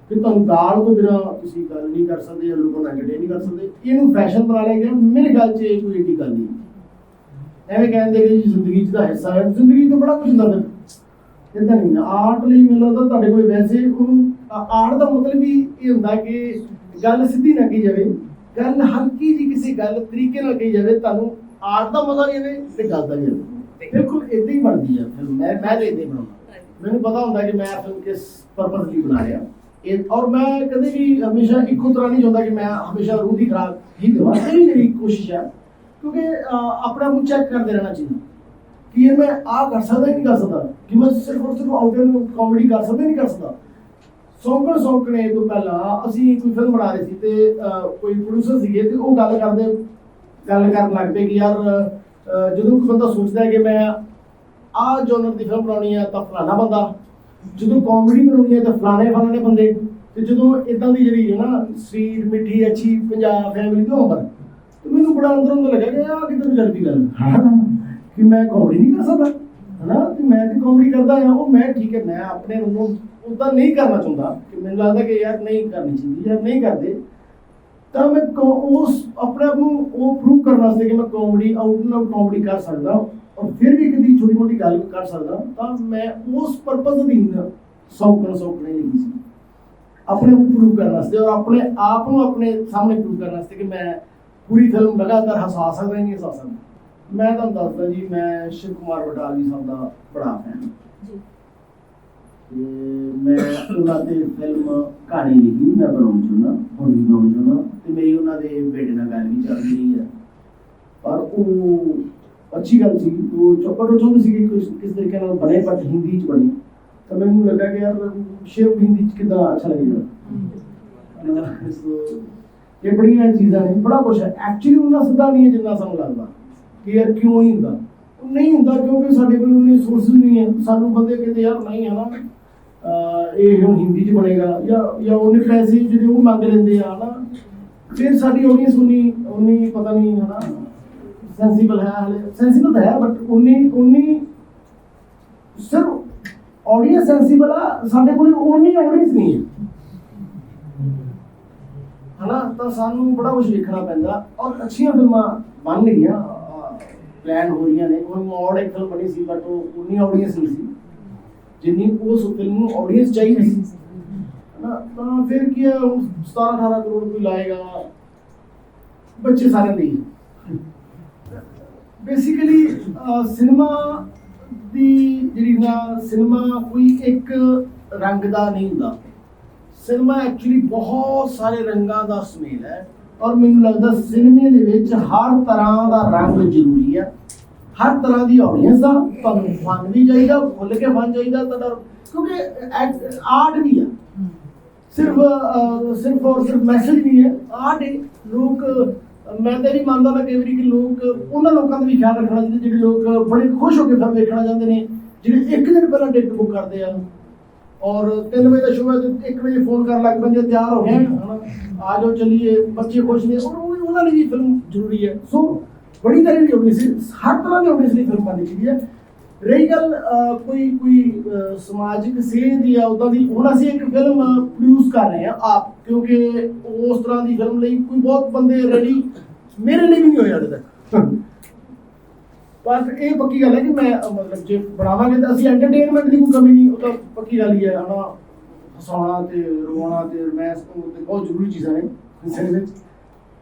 Speaker 3: ਕਿ ਤੁਹਾਨੂੰ ਗਾਲ ਤੋਂ ਬਿਨਾ ਤੁਸੀਂ ਗੱਲ ਨਹੀਂ ਕਰ ਸਕਦੇ ਜਾਂ ਲੋਕਾਂ ਨੂੰ ਐਂਟਰਟੇਨ ਨਹੀਂ ਕਰ ਸਕਦੇ। ਇਹਨੂੰ ਫੈਸ਼ਨ ਬਣਾ ਲਿਆ ਗਿਆ। ਮੇਰੇ ਗੱਲ 'ਚ ਇਹ ਕੋਈ ਏਡੀ ਗੱਲ ਨਹੀਂ। ਐਵੇਂ ਕਹਿੰਦੇ ਕਿ ਜ਼ਿੰਦਗੀ 'ਚ ਦਾ ਹਿੱਸਾ ਹੈ। ਜ਼ਿੰਦਗੀ ਤੋਂ ਬੜਾ ਕੁਝ ਹੁੰਦਾ ਫਿਰ। ਇਦਾਂ ਨਹੀਂ ਆਰਟ ਲਈ ਮੈਨੂੰ ਲੱਗਦਾ ਤੁਹਾਡੇ ਕੋਲ ਵੈਸੇ ਉਹਨੂੰ ਆਰਟ ਦਾ ਮਤਲਬ ਵੀ ਇਹ ਹੁੰਦਾ ਕਿ ਗੱਲ ਸਿੱਧੀ ਨਾ ਕੀ ਜਾਵੇ। ਗੱਲ ਹਲਕੀ ਜੀ ਕਿਸੇ ਗੱਲ ਤਰੀਕੇ ਨਾਲ ਕਹੀ ਜਾਵੇ ਤੁਹਾਨੂੰ ਆਰਟ ਦਾ ਮਜ਼ਾ ਵੀ ਆਵੇ ਤੇ ਗੱਲ ਦਾ ਵੀ ਆਵੇ। ਬਿਲਕੁਲ ਇਦਾਂ ਹੀ ਬਣਦੀ ਹੈ ਫਿਲਮ ਮੈਂ ਮੈਂ ਤੇ ਇਦਾਂ ਹੀ ਬਣਾਉਂਦਾ। ਮੈਨੂੰ ਪਤਾ ਹੁੰਦਾ ਕਿ ਮੈਂ ਫਿਲਮ ਕਿਸ ਪਰਪਸ ਲਈ ਬਣਾ ਰਿਹਾ। ਇਹ ਔਰ ਮੈਂ ਕਦੇ ਵੀ ਹਮੇਸ਼ਾ ਇੱਕੋ ਤਰ੍ਹਾਂ ਨਹੀਂ ਚਾਹੁੰਦਾ ਕਿ ਮੈਂ ਹਮੇਸ਼ਾ ਰੂਹ ਦੀ ਖਰਾਕ ਹੀ ਦੇਵਾਂ। ਇਹ ਵੀ ਮੇਰੀ ਕੋਸ਼ਿਸ਼ ਹੈ ਕਿਉਂਕਿ ਅਹ, ਆਪਣਾ ਨੂੰ ਚੈੱਕ ਕਰਦੇ ਰਹਿਣਾ ਚਾਹੀਦਾ। ਕਿ ਇਹ ਮੈਂ ਆ ਕਰ ਸਕਦਾ ਹੀ ਨਹੀਂ ਕਰ ਸਕਦਾ? ਕਿ ਮੈਂ ਸਿਰਫ ਔਰ ਸਿਰਫ ਆਊਟਰ ਕਾਮੇਡੀ ਕਰ ਸਕਦਾ ਹੀ ਨਹੀਂ ਕਰ ਸਕਦਾ? ਸੌਂਕਣ ਸੌਂਕਣੇ ਤੋਂ ਪਹਿਲਾਂ ਅਸੀਂ ਕੋਈ ਫਿਲਮ ਬਣਾ ਰਹੇ ਸੀ ਤੇ ਕੋਈ ਪ੍ਰੋਡਿਊਸਰ ਸੀਗੇ ਤੇ ਉਹ ਗੱਲ ਕਰਦੇ ਗੱਲ ਕਰਨ ਲੱਗ ਪਏ ਕਿ ਯਾਰ ਜਦੋਂ ਕੋਈ ਬੰਦਾ ਸੋਚਦਾ ਹੈ ਕਿ ਮੈਂ ਆਹ ਜਨਰ ਦੀ ਫਿਲਮ ਬਣਾਉਣੀ ਹੈ ਤਾਂ ਫਲਾਣਾ ਬੰਦਾ ਜਦੋਂ ਕਾਮੇਡੀ ਬਣਾਉਣੀ ਹੈ ਤਾਂ ਫਲਾਣੇ ਫਲਾਣੇ ਬੰਦੇ ਤੇ ਜਦੋਂ ਇਦਾਂ ਦੀ ਜਿਹੜੀ ਹੈ ਨਾ ਸਵੀਟ ਮਿੱਠੀ ਅੱਛੀ ਪੰਜਾਬ ਫੈਮਿਲੀ ਤੋਂ ਉਮਰ ਤੇ ਮੈਨੂੰ ਬੜਾ ਅੰਦਰੋਂ ਤੋਂ ਲੱਗਾ ਕਿ ਆਹ ਕਿਤੇ ਜਲਦੀ ਗੱਲ। ਕਿ ਮੈਂ ਕਾਮੇਡੀ ਨਹੀਂ ਕਰ ਸਕਦਾ ਹਨਾ? ਤੇ ਮੈਂ ਤੇ ਕਾਮੇਡੀ ਕਰਦਾ ਆ ਉਹ ਮੈਂ ਠੀਕ ਹੈ ਮੈਂ ਆਪਣੇ ਨੂੰ ਉਦਾਂ ਨਹੀਂ ਕਰਨਾ ਚਾਹੁੰਦਾ, ਕਿ ਮੈਨੂੰ ਲੱਗਦਾ ਕਿ ਯਾਰ ਨਹੀਂ ਕਰਨੀ ਚਾਹੀਦੀ ਯਾਰ ਨਹੀਂ ਕਰਦੇ। ਤਾਂ ਮੈਂ ਉਸ ਆਪਣੇ ਆਪ ਨੂੰ ਉਹ ਪ੍ਰੂਵ ਕਰਨ ਵਾਸਤੇ ਕਿ ਮੈਂ comedy out and out comedy ਕਰ ਸਕਦਾ ਔਰ ਫਿਰ ਵੀ ਕਦੀ ਛੋਟੀ ਮੋਟੀ ਗੱਲ ਕਰ ਸਕਦਾ, ਤਾਂ ਮੈਂ ਉਸ ਪਰਪਸ ਅਧੀਨ ਸੌਕਣ ਸੌਕਣੇ ਲਈ ਸੀ। ਆਪਣੇ ਆਪ ਪ੍ਰੂਵ ਕਰਨ ਵਾਸਤੇ ਔਰ ਆਪਣੇ ਆਪ ਨੂੰ ਆਪਣੇ ਸਾਹਮਣੇ ਪ੍ਰੂਵ ਕਰਨ ਵਾਸਤੇ ਕਿ ਮੈਂ ਪੂਰੀ ਫਿਲਮ ਲਗਾਤਾਰ ਹਸਾ ਸਕਦਾ ਨਹੀਂ ਹਸਾ ਸਕਦਾ। ਮੈਂ ਤੁਹਾਨੂੰ ਦੱਸਦਾ ਜੀ, ਮੈਂ ਸ਼ਿਵ ਕੁਮਾਰ ਬਟਾਲਵੀ ਸਾਹਿਬ ਦਾ ਬੜਾ ਫੈਨ
Speaker 2: ਜੀ।
Speaker 3: ਮੈਂ ਉਹਨਾਂ ਤੇ ਫਿਲਮ ਕਹਾਣੀ ਲਿਖੀ ਮੈਂ ਬਣਾਉਣ ਚਾਹੁੰਦਾ ਹੁਣ ਵੀ ਬਣਾਉਣ ਚਾਹੁੰਦਾ ਤੇ ਮੇਰੀ ਉਹਨਾਂ ਦੇ ਬੇਟੇ ਨਾਲ ਗੱਲ ਵੀ ਚੱਲ ਰਹੀ ਹੈ ਪਰ ਉਹ ਅੱਛੀ ਗੱਲ ਸੀ, ਉਹ ਚੌਪੜ ਉਹ ਚਾਹੁੰਦੇ ਸੀ ਕਿ ਕਿਸ ਕਿਸ ਤਰੀਕੇ ਨਾਲ ਬਣੇ ਬਟ ਹਿੰਦੀ ਚ ਬਣੇ। ਤਾਂ ਮੈਨੂੰ ਲੱਗਾ ਕਿ ਯਾਰ, ਸ਼ੇਰ ਹਿੰਦੀ ਚ ਕਿਦਾਂ ਅੱਛਾ ਲੱਗੇਗਾ। ਇਹ ਬੜੀਆਂ ਚੀਜ਼ਾਂ ਨੇ, ਬੜਾ ਕੁਛ ਹੈ। ਐਕਚੁਅਲੀ ਉਹਨਾਂ ਸਿੱਧਾ ਨਹੀਂ ਹੈ ਜਿੰਨਾ ਸਾਨੂੰ ਲੱਗਦਾ ਕਿ ਯਾਰ ਕਿਉਂ ਨਹੀਂ ਹੁੰਦਾ। ਨਹੀਂ ਹੁੰਦਾ ਕਿਉਂਕਿ ਸਾਡੇ ਕੋਲ ਉਹਨੇ ਸੋਰਸਸ ਨਹੀਂ ਹੈ। ਸਾਨੂੰ ਬੰਦੇ ਕਹਿੰਦੇ, ਯਾਰ ਨਹੀਂ ਹੈ ਨਾ ਇਹ ਹੁਣ ਹਿੰਦੀ 'ਚ ਬਣੇਗਾ ਜਾਂ ਜਾਂ ਉਹਨੇ ਪੈਸੇ ਜਿਹੜੇ ਉਹ ਮੰਗ ਲੈਂਦੇ ਆ, ਹਨਾ? ਫਿਰ ਸਾਡੀ ਆਡੀਅנס ਉਨੀ ਉਨੀ ਪਤਾ ਨਹੀਂ, ਹਨਾ? ਸੈਂਸੀਬਲ ਹੈ ਹਲੇ। ਸੈਂਸੀਬਲ ਤਾਂ ਹੈ ਬਟ ਉਨੀ ਉਨੀ ਸਿਰ ਆਡੀਅנס ਸੈਂਸੀਬਲ ਆ, ਸਾਡੇ ਕੋਲ ਉਨੀ ਆਡੀਅנס ਨਹੀਂ ਹੈ। ਹਨਾ? ਤਾਂ ਸਾਨੂੰ ਬੜਾ ਕੁਝ ਵੇਖਣਾ ਪੈਂਦਾ। ਔਰ ਅੱਛੀਆਂ ਫਿਲਮਾਂ ਬਣ ਗਈਆਂ ਪਲਾਨ ਹੋ ਰਹੀਆਂ ਨੇ। ਉਹ ਮੋੜ ਇੱਕ ਫਿਲਮ ਬਣੀ ਸੀ ਬਟ ਉਹ ਉਨੀ ਆਡੀਅנס ਸੀ। ਜਿੰਨੀ ਉਸ ਫਿਲਮ ਨੂੰ ਆਡੀਅנס ਚਾਹੀਦੀ ਸੀ। ਹਨਾ? ਤਾਂ ਫਿਰ ਕੀ ਹੈ ਹੁਣ 17 18 ਕਰੋੜ ਕੋਈ ਲਾਏਗਾ। ਬੱਚੇ ਸਾਰਿਆਂ ਦੇ ਬੇਸਿਕਲੀ ਸਿਨੇਮਾ ਦੀ ਜਿਹੜੀ ਨਾ ਸਿਨੇਮਾ ਕੋਈ ਇੱਕ ਰੰਗ ਦਾ ਨਹੀਂ ਹੁੰਦਾ। ਸਿਨੇਮਾ ਐਕਚੁਅਲੀ ਬਹੁਤ ਸਾਰੇ ਰੰਗਾਂ ਦਾ ਸੁਮੇਲ ਹੈ। ਔਰ ਮੈਨੂੰ ਲੱਗਦਾ ਸਿਨੇਮੇ ਦੇ ਵਿੱਚ ਹਰ ਤਰ੍ਹਾਂ ਦਾ ਰੰਗ ਜ਼ਰੂਰੀ ਹੈ ਹਰ ਤਰ੍ਹਾਂ ਦੀ ਆਡੀਅנס ਦਾ ਤੁਹਾਨੂੰ ਫਨ ਵੀ ਚਾਹੀਦਾ, ਖੁੱਲ ਕੇ ਫਨ ਚਾਹੀਦਾ, ਤੁਹਾਡਾ ਕਿਉਂਕਿ ਆਰਟ ਵੀ ਆ। ਸਿਰਫ ਸਿਰਫ ਔਰ ਸਿਰਫ ਮੈਸੇਜ ਨਹੀਂ ਹੈ। ਆਰਟ ਹੈ ਲੋਕ, ਮੈਂ ਤਾਂ ਇਹ ਵੀ ਮੰਨਦਾ ਨਾ ਕਈ ਵਾਰੀ ਕਿ ਲੋਕ ਉਹਨਾਂ ਲੋਕਾਂ ਦਾ ਵੀ ਖਿਆਲ ਰੱਖਣਾ ਚਾਹੀਦਾ, ਜਿਹੜੇ ਲੋਕ ਬੜੇ ਖੁਸ਼ ਹੋ ਕੇ ਫਿਲਮ ਦੇਖਣਾ ਚਾਹੁੰਦੇ ਨੇ, ਜਿਹੜੇ ਇੱਕ ਦਿਨ ਪਹਿਲਾਂ ਟਿਕਟ ਬੁੱਕ ਕਰਦੇ ਆ। ਔਰ 3 ਵਜੇ ਦਾ ਸ਼ੋਅ ਹੈ ਤੇ 1 ਵਜੇ ਫੋਨ ਕਰਨ ਲੱਗ ਪੈਂਦੇ ਤਿਆਰ ਹੋ ਗਏ, ਹਨਾ। ਆ ਜਾਓ, ਚਲੀਏ, ਬੱਚੇ ਖੁਸ਼ ਨੇ ਉਹਨਾਂ ਲਈ ਵੀ ਫਿਲਮ ਜ਼ਰੂਰੀ ਹੈ। ਸੋ ਬੜੀ ਤਰ੍ਹਾਂ ਦੀ ਹੋਣੀ ਸੀ, ਹਰ ਤਰ੍ਹਾਂ ਦੀ ਹੋਣੀ ਸੀ ਫਿਲਮਾਂ ਦੀ ਠੀਕ ਹੈ। ਰਹੀ ਗੱਲ ਕੋਈ ਕੋਈ ਸਮਾਜਿਕ ਸੇਧ ਆ ਉਦਾਂ ਦੀ, ਹੁਣ ਅਸੀਂ ਇੱਕ ਫਿਲਮ ਪ੍ਰੋਡਿਊਸ ਕਰ ਰਹੇ ਆ ਆਪ, ਕਿਉਂਕਿ ਉਸ ਤਰ੍ਹਾਂ ਦੀ ਫਿਲਮ ਲਈ ਕੋਈ ਬਹੁਤ ਬੰਦੇ ਰੈਡੀ ਮੇਰੇ ਲਈ ਵੀ ਨਹੀਂ ਹੋਇਆ ਅਜੇ ਤੱਕ। ਬਸ ਇਹ ਪੱਕੀ ਗੱਲ ਹੈ ਕਿ ਮੈਂ ਮਤਲਬ ਜੇ ਬਣਾਵਾਂਗੇ ਤਾਂ ਅਸੀਂ ਐਂਟਰਟੇਨਮੈਂਟ ਦੀ ਕੋਈ ਕਮੀ ਨਹੀਂ, ਉਹ ਤਾਂ ਪੱਕੀ ਗੱਲ ਹੀ ਹੈ, ਹਨਾ। ਹਸਾਉਣਾ ਤੇ ਰੋਣਾ ਤੇ ਮੈਂ ਬਹੁਤ ਜ਼ਰੂਰੀ ਚੀਜ਼ਾਂ ਨੇ ਇਸ ਵਿੱਚ।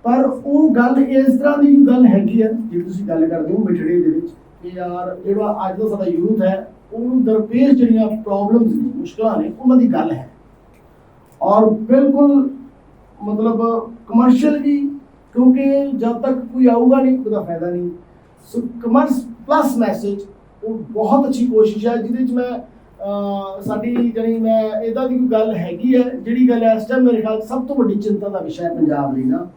Speaker 3: ਪਰ ਉਹ ਗੱਲ ਇਸ ਤਰ੍ਹਾਂ ਦੀ ਗੱਲ ਹੈਗੀ ਹੈ ਜੇ ਤੁਸੀਂ ਗੱਲ ਕਰਦੇ ਹੋ ਮਿਠੜੇ ਦੇ ਵਿੱਚ, ਕਿ ਯਾਰ ਜਿਹੜਾ ਅੱਜ ਦਾ ਸਾਡਾ ਯੂਥ ਹੈ, ਉਹਨੂੰ ਦਰਪੇਸ਼ ਜਿਹੜੀਆਂ ਪ੍ਰੋਬਲਮਸ ਨੇ, ਮੁਸ਼ਕਲਾਂ ਨੇ, ਉਹਨਾਂ ਦੀ ਗੱਲ ਹੈ। ਔਰ ਬਿਲਕੁਲ ਮਤਲਬ ਕਮਰਸ਼ੀਅਲ ਵੀ, ਕਿਉਂਕਿ ਜਦ ਤੱਕ ਕੋਈ ਆਊਗਾ ਨਹੀਂ, ਉਹਦਾ ਫਾਇਦਾ ਨਹੀਂ। ਸੋ ਕਮਰਸ ਪਲੱਸ ਮੈਸੇਜ ਉਹ ਬਹੁਤ ਅੱਛੀ ਕੋਸ਼ਿਸ਼ ਹੈ, ਜਿਹਦੇ ਵਿੱਚ ਮੈਂ ਸਾਡੀ ਜਿਹੜੀ ਮੈਂ ਇਹਦਾ ਦੀ ਕੋਈ ਗੱਲ ਹੈਗੀ ਹੈ, ਜਿਹੜੀ ਗੱਲ ਇਸ ਟਾਈਮ ਮੇਰੇ ਖਿਆਲ ਸਭ ਤੋਂ ਵੱਡੀ ਚਿੰਤਾ ਦਾ ਵਿਸ਼ਾ ਹੈ ਪੰਜਾਬ ਲਈ ਨਾ।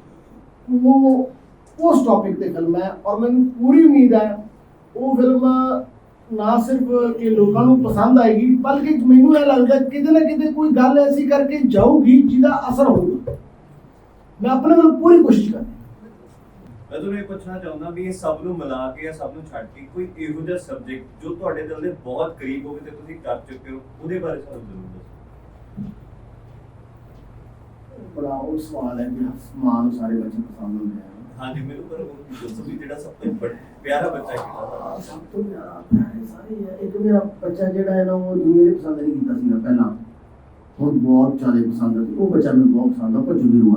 Speaker 3: ਉਹ, ਉਸ ਟੌਪਿਕ ਤੇ ਫਿਲਮ ਹੈ ਔਰ ਮੈਨੂੰ ਪੂਰੀ ਉਮੀਦ ਹੈ ਉਹ ਫਿਲਮ ਨਾ ਸਿਰਫ ਕਿ ਲੋਕਾਂ ਨੂੰ ਪਸੰਦ ਆਏਗੀ, ਬਲਕਿ ਮੈਨੂੰ ਇਹ ਲੱਗਦਾ ਕਿਤੇ ਨਾ ਕਿਤੇ ਕੋਈ ਗੱਲ ਐਸੀ ਕਰਕੇ ਜਾਊਗੀ ਜਿਹਦਾ ਅਸਰ ਹੋਊਗਾ। ਮੈਂ ਆਪਣੇ ਵੱਲੋਂ ਪੂਰੀ ਕੋਸ਼ਿਸ਼ ਕਰਾਂਗਾ
Speaker 6: ਮੈਂ ਤੁਹਾਨੂੰ ਇਹ ਪੁੱਛਣਾ ਚਾਹੁੰਦਾ ਵੀ ਇਹ ਸਭ ਨੂੰ ਮਿਲਾ ਕੇ ਜਾਂ ਸਭ ਨੂੰ ਛੱਡ ਕੇ ਕੋਈ ਇਹੋ ਜਿਹਾ ਸਬਜੈਕਟ ਜੋ ਤੁਹਾਡੇ ਦਿਲ ਦੇ ਬਹੁਤ ਕਰੀਬ ਹੋਵੇ ਤੇ ਤੁਸੀਂ ਕਰ ਚੁੱਕੇ ਹੋ, ਉਹਦੇ ਬਾਰੇ ਸਾਨੂੰ ਜ਼ਰੂਰ ਦੱਸੋ।
Speaker 3: ਬੜਾ ਉਹ ਸਵਾਲ ਹੈ ਕਿ ਸਮਾਨ ਸਾਰੇ ਬੱਚੇ ਪਸੰਦ ਹੁੰਦੇ ਆ।
Speaker 6: ਹਾਂਜੀ ਮੈਨੂੰ ਪਰ ਉਹ ਦੱਸੋ ਵੀ ਜਿਹੜਾ ਸਭ ਤੋਂ ਵੱਡ- ਪਿਆਰਾ ਬੱਚਾ ਕਿਹੜਾ?
Speaker 3: ਸਭ ਤੋਂ ਪਿਆਰਾ ਸਾਰੇ ਹੀ। ਇੱਕ ਮੇਰਾ ਬੱਚਾ ਜਿਹੜਾ ਹੈ ਨਾ ਉਹ ਦੁਨੀਆ ਦੇ ਪਸੰਦ ਨਹੀਂ ਕੀਤਾ ਸੀਗਾ ਪਹਿਲਾਂ। ਹੁਣ ਬਹੁਤ ਜ਼ਿਆਦਾ ਪਸੰਦ ਹੈ ਉਹ ਬੱਚਾ ਮੈਨੂੰ ਬਹੁਤ ਪਸੰਦ ਆ ਭੱਜੂ ਦੀ ਰੂਹ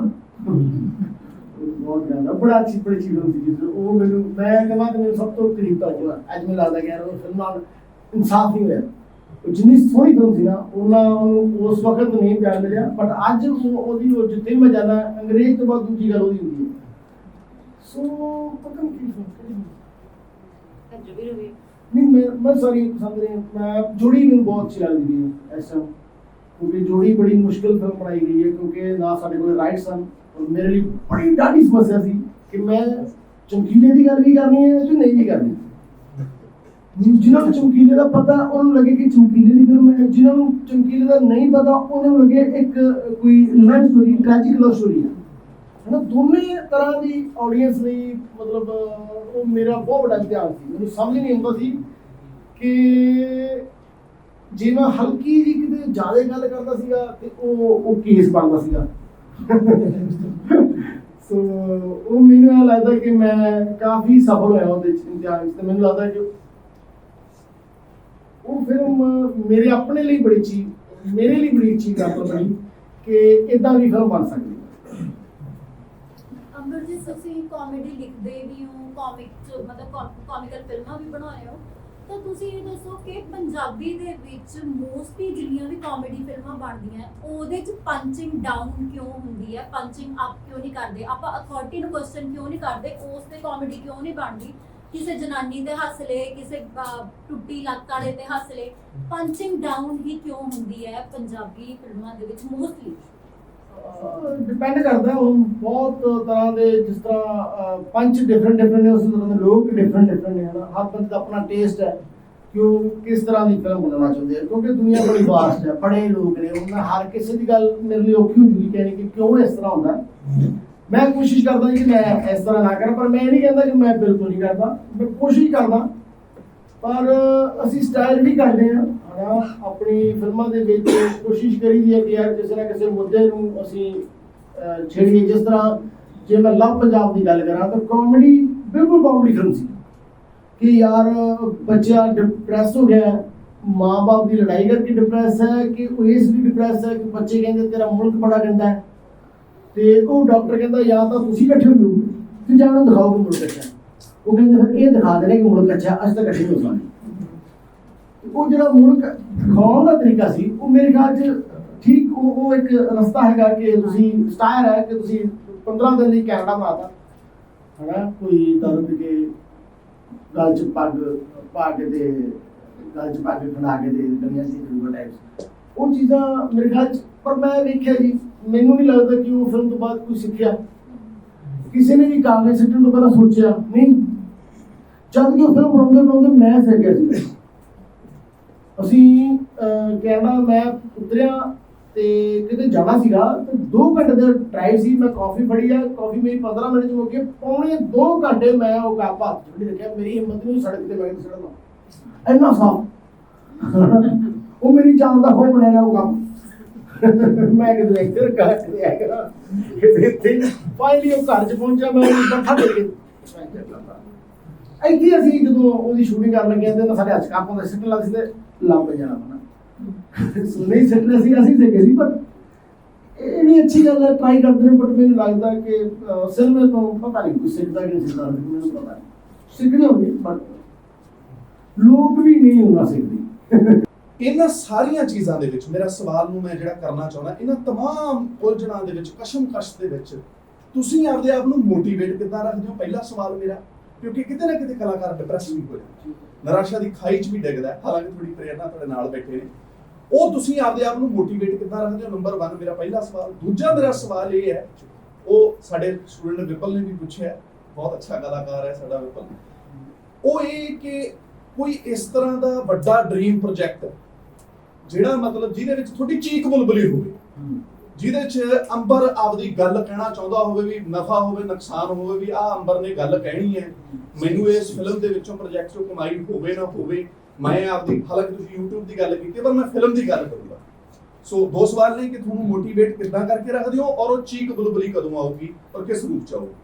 Speaker 3: ਬਹੁਤ ਪਿਆਰਾ ਬੜਾ ਅੱਛੀ ਬੜੀ ਚੀਜ਼ ਹੁੰਦੀ ਜਿਸ ਉਹ ਮੈਨੂੰ ਮੈਂ ਕਹਾਂ ਤੇ ਮੈਨੂੰ ਸਭ ਤੋਂ ਕਰੀਬ ਤਾਂ ਅੱਜ ਮੈਨੂੰ ਲੱਗਦਾ ਕਿ ਯਾਰ ਉਹ ਫਿਲਮ ਇਨਸਾਫ ਨਹੀਂ ਹੋਇਆ। ਜਿੰਨੀ ਸੋਹਣੀ ਫਿਲਮ ਸੀ ਨਾ ਉਹਨਾਂ ਨੂੰ ਉਸ ਵਕਤ ਨਹੀਂ ਪਿਆਰ ਮਿਲਿਆ ਬਟ ਅੱਜ ਉਹ ਉਹਦੀ ਉਹ ਜਿੱਥੇ ਮੈਂ ਜਾਂਦਾ ਅੰਗਰੇਜ਼ ਤੋਂ ਬਾਅਦ ਦੂਜੀ ਗੱਲ ਉਹਦੀ ਹੁੰਦੀ ਹੈ। ਸੋ ਪਤਾ ਨਹੀਂ ਕੀ
Speaker 2: ਵੀ ਰਵੇ।
Speaker 3: ਨਹੀਂ ਮੈਂ ਮੈਂ ਸੌਰੀ ਪਸੰਦ ਨਹੀਂ ਮੈਂ ਜੋੜੀ ਮੈਨੂੰ ਬਹੁਤ ਅੱਛੀ ਲੱਗਦੀ ਹੈ ਟਾਈਮ ਕਿਉਂਕਿ ਜੋੜੀ ਬੜੀ ਮੁਸ਼ਕਿਲ ਫਿਲਮ ਬਣਾਈ ਗਈ ਹੈ ਕਿਉਂਕਿ ਨਾ ਸਾਡੇ ਕੋਲ ਰਾਈਟਸ ਹਨ ਔਰ ਮੇਰੇ ਲਈ ਬੜੀ ਡਾਢੀ ਸਮੱਸਿਆ ਸੀ ਕਿ ਮੈਂ ਚਮਕੀਲੇ ਦੀ ਗੱਲ ਵੀ ਕਰਨੀ ਹੈ ਤੇ ਨਹੀਂ ਵੀ ਕਰਨੀ। ਜਿਨ੍ਹਾਂ ਨੂੰ ਚਮਕੀਲੇ ਦਾ ਪਤਾ, ਉਹਨਾਂ ਨੂੰ ਲੱਗੇ ਕਿ ਚਮਕੀਲੇ ਦੀ ਫਿਲਮ ਹੈ। ਜਿਨ੍ਹਾਂ ਨੂੰ ਚਮਕੀਲੇ ਦਾ ਨਹੀਂ ਪਤਾ, ਉਹਨਾਂ ਨੂੰ ਲੱਗੇ ਇੱਕ, ਕੋਈ love story tragic love story ਹੈ। ਹਨਾ, ਦੋਨੇ ਤਰ੍ਹਾਂ ਦੀ ਆਡੀਅנס ਲਈ ਮਤਲਬ ਉਹ ਮੇਰਾ ਬਹੁਤ ਵੱਡਾ ਇਮਤਿਹਾਨ ਸੀ। ਮੈਨੂੰ ਸਮਝ ਨਹੀਂ ਆਉਂਦਾ ਸੀ ਕਿ ਜੇ ਮੈਂ ਹਲਕੀ ਜੀ ਕਿਤੇ ਜ਼ਿਆਦਾ ਗੱਲ ਕਰਦਾ ਸੀਗਾ, ਤੇ ਉਹ ਉਹ ਕੇਸ ਬਣਦਾ ਸੀਗਾ। *laughs* ਸੋ ਉਹ ਮੈਨੂੰ ਇਹ ਲੱਗਦਾ ਕਿ ਮੈਂ ਕਾਫੀ ਸਫਲ ਹੋਇਆ ਉਹਦੇ ਚ ਤੇ ਮੈਨੂੰ ਲੱਗਦਾ ਕਿ ਉਹ ਫਿਲਮ ਮੇਰੇ ਆਪਣੇ ਲਈ ਬੜੀ ਚੀਜ਼, ਮੇਰੇ ਲਈ ਬੜੀ ਅੱਛੀ ਗੱਲ ਬਣੀ ਕਿ ਇਦਾਂ ਵੀ ਫਿਲਮ ਬਣ ਸਕਦੀ ਹੈ।
Speaker 7: ਤੁਸੀਂ ਕਾਮੇਡੀ ਲਿਖਦੇ ਵੀ ਹੋ ਕਾਮਿਕ ਮਤਲਬ ਕਾਮਿਕਲ ਫਿਲਮਾਂ ਵੀ ਬਣਾ ਰਹੇ ਹੋ। ਤਾਂ ਤੁਸੀਂ ਇਹ ਦੱਸੋ ਕਿ ਪੰਜਾਬੀ ਦੇ ਵਿੱਚ ਮੋਸਟਲੀ ਜਿੰਨੀਆਂ ਵੀ ਕਾਮੇਡੀ ਫਿਲਮਾਂ ਬਣਦੀਆਂ, ਉਹਦੇ ਚ ਪੰਚਿੰਗ ਡਾਊਨ ਕਿਉਂ ਹੁੰਦੀ ਹੈ? ਪੰਚਿੰਗ ਅਪ ਕਿਉਂ ਨਹੀਂ ਕਰਦੇ? ਆਪਾਂ ਅਥਾਰਟੀ ਨੂੰ ਕੁਐਸਚਨ ਕਿਉਂ ਨਹੀਂ ਕਰਦੇ? ਉਸ ਤੇ ਕਾਮੇਡੀ ਕਿਉਂ ਨਹੀਂ ਬਣਦੀ? ਕਿਸੇ ਜਨਾਨੀ ਤੇ ਹੱਸ ਲਏ ਕਿਸੇ ਅਹ, ਟੁੱਟੀ ਲੱਤ ਵਾਲੇ ਤੇ ਹੱਸ ਲਏ ਪੰਚਿੰਗ ਡਾਊਨ ਹੀ ਕਿਉਂ ਹੁੰਦੀ ਹੈ ਪੰਜਾਬੀ ਫਿਲਮਾਂ ਦੇ ਵਿੱਚ ਮੋਸਟਲੀ
Speaker 3: ਡਿਪੈਂਡ ਕਰਦਾ ਹੁਣ ਬਹੁਤ ਤਰ੍ਹਾਂ ਦੇ ਜਿਸ ਤਰ੍ਹਾਂ ਅਹ, ਪੰਜ ਡਿਫਰੈਂਟ ਡਿਫਰੈਂਟ ਨੇ ਉਸ ਤਰ੍ਹਾਂ ਦੇ ਲੋਕ ਡਿਫਰੈਂਟ ਡਿਫਰੈਂਟ ਨੇ ਹਨਾ। ਹਰ ਬੰਦੇ ਦਾ ਆਪਣਾ ਟੇਸਟ ਹੈ ਕਿ ਉਹ ਕਿਸ ਤਰ੍ਹਾਂ ਦੀ ਫਿਲਮ ਬਣਾਉਣਾ ਚਾਹੁੰਦੇ ਆ। ਕਿਉਂਕਿ ਦੁਨੀਆ ਬੜੀ ਵਾਸਟ ਹੈ ਬੜੇ ਲੋਕ ਨੇ। ਉਹਨਾਂ ਹਰ ਕਿਸੇ ਦੀ ਗੱਲ ਮੇਰੇ ਲਈ ਔਖੀ ਹੋ ਜੂਗੀ ਕਹਿਣੀ ਕਿ ਕਿਉਂ ਇਸ ਤਰ੍ਹਾਂ ਹੁੰਦਾ ਹੈ। ਮੈਂ ਕੋਸ਼ਿਸ਼ ਕਰਦਾ ਕਿ ਮੈਂ ਇਸ ਤਰ੍ਹਾਂ ਨਾ ਕਰਾਂ, ਪਰ ਮੈਂ ਇਹ ਨਹੀਂ ਕਹਿੰਦਾ ਕਿ ਮੈਂ ਬਿਲਕੁਲ ਨਹੀਂ ਕਰਦਾ। ਮੈਂ ਕੋਸ਼ਿਸ਼ ਕਰਦਾ, ਪਰ ਅਸੀਂ ਸਟਾਈਲ ਵੀ ਕਰਦੇ ਹਾਂ। ਹਨਾ, ਆਪਣੀ ਫਿਲਮਾਂ ਦੇ ਵਿੱਚ ਕੋਸ਼ਿਸ਼ ਕਰੀਦੀ ਹੈ ਕਿ ਯਾਰ ਕਿਸੇ ਨਾ ਕਿਸੇ ਮੁੱਦੇ ਨੂੰ ਅਸੀਂ ਛੇੜੀਏ। ਜਿਸ ਤਰ੍ਹਾਂ ਜੇ ਮੈਂ ਲਵ ਪੰਜਾਬ ਦੀ ਗੱਲ ਕਰਾਂ, ਤਾਂ ਕਾਮੇਡੀ ਬਿਲਕੁਲ ਕਾਮੇਡੀ ਫਿਲਮ ਸੀ। ਕਿ ਯਾਰ ਬੱਚਾ ਡਿਪਰੈਸ ਹੋ ਗਿਆ, ਮਾਂ-ਬਾਪ ਦੀ ਲੜਾਈ ਕਰਕੇ ਡਿਪਰੈਸ ਹੈ, ਕਿ ਉਹ ਇਸ ਲਈ ਡਿਪਰੈਸ ਹੈ ਕਿ ਬੱਚੇ ਕਹਿੰਦੇ ਤੇਰਾ ਮੁਲਕ ਬੜਾ ਗੰਦਾ ਹੈ। ਤੇ ਉਹ ਡਾਕਟਰ ਕਹਿੰਦਾ ਜਾਂ ਤਾਂ ਤੁਸੀਂ ਇਕੱਠੇ ਹੋ ਜਾਓ ਤੇ ਜਾਂ ਉਹਨੂੰ ਦਿਖਾਓ ਕਿ ਮੁਲਕ ਅੱਛਾ ਉਹ ਕਹਿੰਦੇ ਫਿਰ ਇਹ ਦਿਖਾ ਦੇਣੇ ਕਿ ਮੁਲਕ ਅੱਛਾ ਹੈ, ਤਾਂ ਇਕੱਠੇ ਹੋ ਸਕਦੇ। ਉਹ ਜਿਹੜਾ ਮੁਲਕ ਦਿਖਾਉਣ ਦਾ ਤਰੀਕਾ ਸੀ ਉਹ ਮੇਰੇ ਖਿਆਲ 'ਚ ਠੀਕ ਉਹ ਉਹ ਇੱਕ ਰਸਤਾ ਹੈਗਾ ਕਿ ਤੁਸੀਂ ਸਟਾਇਰ ਹੈ ਕਿ ਤੁਸੀਂ 15 ਦਿਨ ਲਈ ਕੈਨੇਡਾ ਬਣਾਤਾ। ਹਨਾ? ਕੋਈ ਦਰਦ ਕੇ ਗਲ 'ਚ ਪੱਗ ਪਾ ਕੇ ਤੇ ਗਲ 'ਚ ਪੱਗ ਖੜਾ ਕੇ ਤੇ ਦੁਨੀਆ ਦੀ ਫਿਲਮ ਟਾਈਪਸ ਉਹ ਚੀਜ਼ਾਂ ਮੇਰੇ ਖਿਆਲ 'ਚ ਪਰ ਮੈਂ ਵੇਖਿਆ ਜੀ ਮੈਨੂੰ ਨਹੀਂ ਲੱਗਦਾ ਕਿ ਉਹ ਫਿਲਮ ਤੋਂ ਬਾਅਦ ਕੋਈ ਸਿੱਖਿਆ। ਕਿਸੇ ਨੇ ਵੀ ਕਾਗਜ਼ ਸਿੱਟਣ ਤੋਂ ਪਹਿਲਾਂ ਸੋਚਿਆ। ਨਹੀਂ। ਜਦ ਕਿ ਉਹ ਫਿਲਮ ਬਣਾਉਂਦੇ ਬਣਾਉਂਦੇ ਮੈਂ ਸਿੱਖ ਗਿਆ ਸੀ। ਅਸੀਂ ਕੈਨੇਡਾ ਮੈਂ ਉਤਰਿਆ ਤੇ ਕਿਤੇ ਜਾਣਾ ਸੀਗਾ ਤੇ 2 ਘੰਟੇ ਦਾ ਡਰਾਈਵ ਸੀ। ਮੈਂ ਕਾਫੀ ਫੜੀ ਆ। ਕਾਫੀ ਮੇਰੀ 15 ਮਿੰਟ ਚ ਹੋ ਗਏ ਪੌਣੇ 2 ਘੰਟੇ ਮੈਂ ਉਹ ਕੱਪ ਹੱਥ ਚ ਰੱਖਿਆ ਮੇਰੀ ਹਿੰਮਤ ਨਹੀਂ ਸੜਕ ਤੇ ਮੈਂ ਸੜਨਾ ਇੰਨਾ ਸਾਫ਼। ਉਹ ਮੇਰੀ ਜਾਨ ਦਾ ਖੋਹ ਬਣਿਆ ਰਿਹਾ ਉਹ ਕੰਮ। ਮੈਂ ਕਿਤੇ ਇੱਧਰ ਕਰ ਕੇ ਆਇਆ ਇੱਥੇ ਫਾਈਨਲੀ ਉਹ ਘਰ ਚ ਪਹੁੰਚਿਆ ਮੈਂ ਉਹਨੂੰ ਬੱਠਾ ਦੇ ਕੇ ਇੱਥੇ ਅਸੀਂ ਜਦੋਂ ਉਹਦੀ ਸ਼ੂਟਿੰਗ ਕਰਨ ਲੱਗੇ ਤੇ ਸਾਡੇ ਹੱਥ ਕੱਪ ਹੁੰਦਾ ਸਿੱਟ ਲਾ ਸੀ ਤੇ ਲੱਭ ਜਾਣਾ ਹਨਾ ਨਹੀਂ ਸਿੱਟਣਾ ਸੀ ਅਸੀਂ ਸਿੱਖੇ ਸੀ ਪਰ ਇਹ ਵੀ ਅੱਛੀ ਗੱਲ ਹੈ ਟਰਾਈ ਕਰਦੇ ਨੇ ਬਟ ਮੈਨੂੰ ਲੱਗਦਾ ਕਿ ਅਹ, ਤੋਂ ਪਤਾ ਨਹੀਂ ਕੋਈ ਸਿੱਖਦਾ ਕਿ ਨਹੀਂ ਸਿੱਖਦਾ ਮੈਨੂੰ ਪਤਾ ਸਿੱਖਦੇ ਹੋਣਗੇ ਬਟ ਲੋਕ ਵੀ ਨਹੀਂ ਹੋਣਾ ਸਿੱਖਦੇ
Speaker 8: ਇਹਨਾਂ ਸਾਰੀਆਂ ਚੀਜ਼ਾਂ ਦੇ ਵਿੱਚ ਮੇਰਾ ਸਵਾਲ ਨੂੰ ਮੈਂ ਜਿਹੜਾ ਕਰਨਾ ਚਾਹੁੰਦਾ ਇਹਨਾਂ तमाम ਉਲਝਣਾਂ ਦੇ ਵਿੱਚ ਕਸ਼ਮਕਸ਼ ਦੇ ਵਿੱਚ ਤੁਸੀਂ ਆਪਦੇ ਆਪ ਨੂੰ ਮੋਟੀਵੇਟ ਕਿੱਦਾਂ ਰੱਖਦੇ ਹੋ ਪਹਿਲਾ ਸਵਾਲ ਮੇਰਾ ਕਿਉਂਕਿ ਕਿਤੇ ਨਾ ਕਿਤੇ ਕਲਾਕਾਰ ਡਿਪਰੈਸ ਵੀ ਹੋ ਜਾਂਦਾ ਨਿਰਾਸ਼ਾ ਦੀ ਖਾਈ 'ਚ ਵੀ ਡਿੱਗਦਾ ਹੈ। ਹਾਲਾਂਕਿ ਥੋੜੀ ਪ੍ਰੇਰਨਾ ਤੁਹਾਡੇ ਨਾਲ ਬੈਠੇ ਨੇ ਉਹ ਤੁਸੀਂ ਆਪਦੇ ਆਪ ਨੂੰ ਮੋਟੀਵੇਟ ਕਿੱਦਾਂ ਰੱਖਦੇ ਹੋ ਨੰਬਰ 1 ਮੇਰਾ ਪਹਿਲਾ ਸਵਾਲ ਦੂਜਾ ਮੇਰਾ ਸਵਾਲ ਇਹ ਹੈ ਉਹ ਸਾਡੇ ਸਟੂਡੈਂਟ ਵਿਪਲ ਨੇ ਵੀ ਪੁੱਛਿਆ ਬਹੁਤ ਅੱਛਾ ਕਲਾਕਾਰ ਹੈ ਸਾਡਾ ਵਿਪਲ ਉਹ ਇਹ ਕਿ ਕੋਈ ਇਸ ਤਰ੍ਹਾਂ ਦਾ ਵੱਡਾ ਡ੍ਰੀਮ ਪ੍ਰੋਜੈਕਟ ਜਿਹੜਾ ਮਤਲਬ ਜਿਹਦੇ ਵਿੱਚ ਤੁਹਾਡੀ ਚੀਕ ਬੁਲਬੁਲੀ ਹੋਵੇ ਜਿਹਦੇ 'ਚ ਅੰਬਰ ਆਪਦੀ ਗੱਲ ਕਹਿਣਾ ਚਾਹੁੰਦਾ ਹੋਵੇ ਵੀ ਨਫਾ ਹੋਵੇ ਨੁਕਸਾਨ ਹੋਵੇ ਵੀ ਆਹ ਅੰਬਰ ਨੇ ਗੱਲ ਕਹਿਣੀ ਹੈ। ਮੈਨੂੰ ਇਸ ਫਿਲਮ ਦੇ ਵਿੱਚੋਂ ਪ੍ਰੋਜੈਕਟ 'ਚੋਂ ਕਮਾਈ ਹੋਵੇ ਨਾ ਹੋਵੇ ਮੈਂ ਆਪਦੀ ਹਾਲਾਂਕਿ ਤੁਸੀਂ YouTube ਦੀ ਗੱਲ ਕੀਤੀ ਪਰ ਮੈਂ ਫਿਲਮ ਦੀ ਗੱਲ ਕਰੂੰਗਾ। ਸੋ ਦੋ ਸਵਾਲ ਨੇ ਕਿ ਤੁਹਾਨੂੰ ਮੋਟੀਵੇਟ ਕਿੱਦਾਂ ਕਰਕੇ ਰੱਖਦੇ ਹੋ ਔਰ ਉਹ ਚੀਕ ਬੁਲਬੁਲੀ ਕਦੋਂ ਆਊਗੀ ਔਰ ਕਿਸ ਰੂਪ 'ਚ ਆਊਗੀ?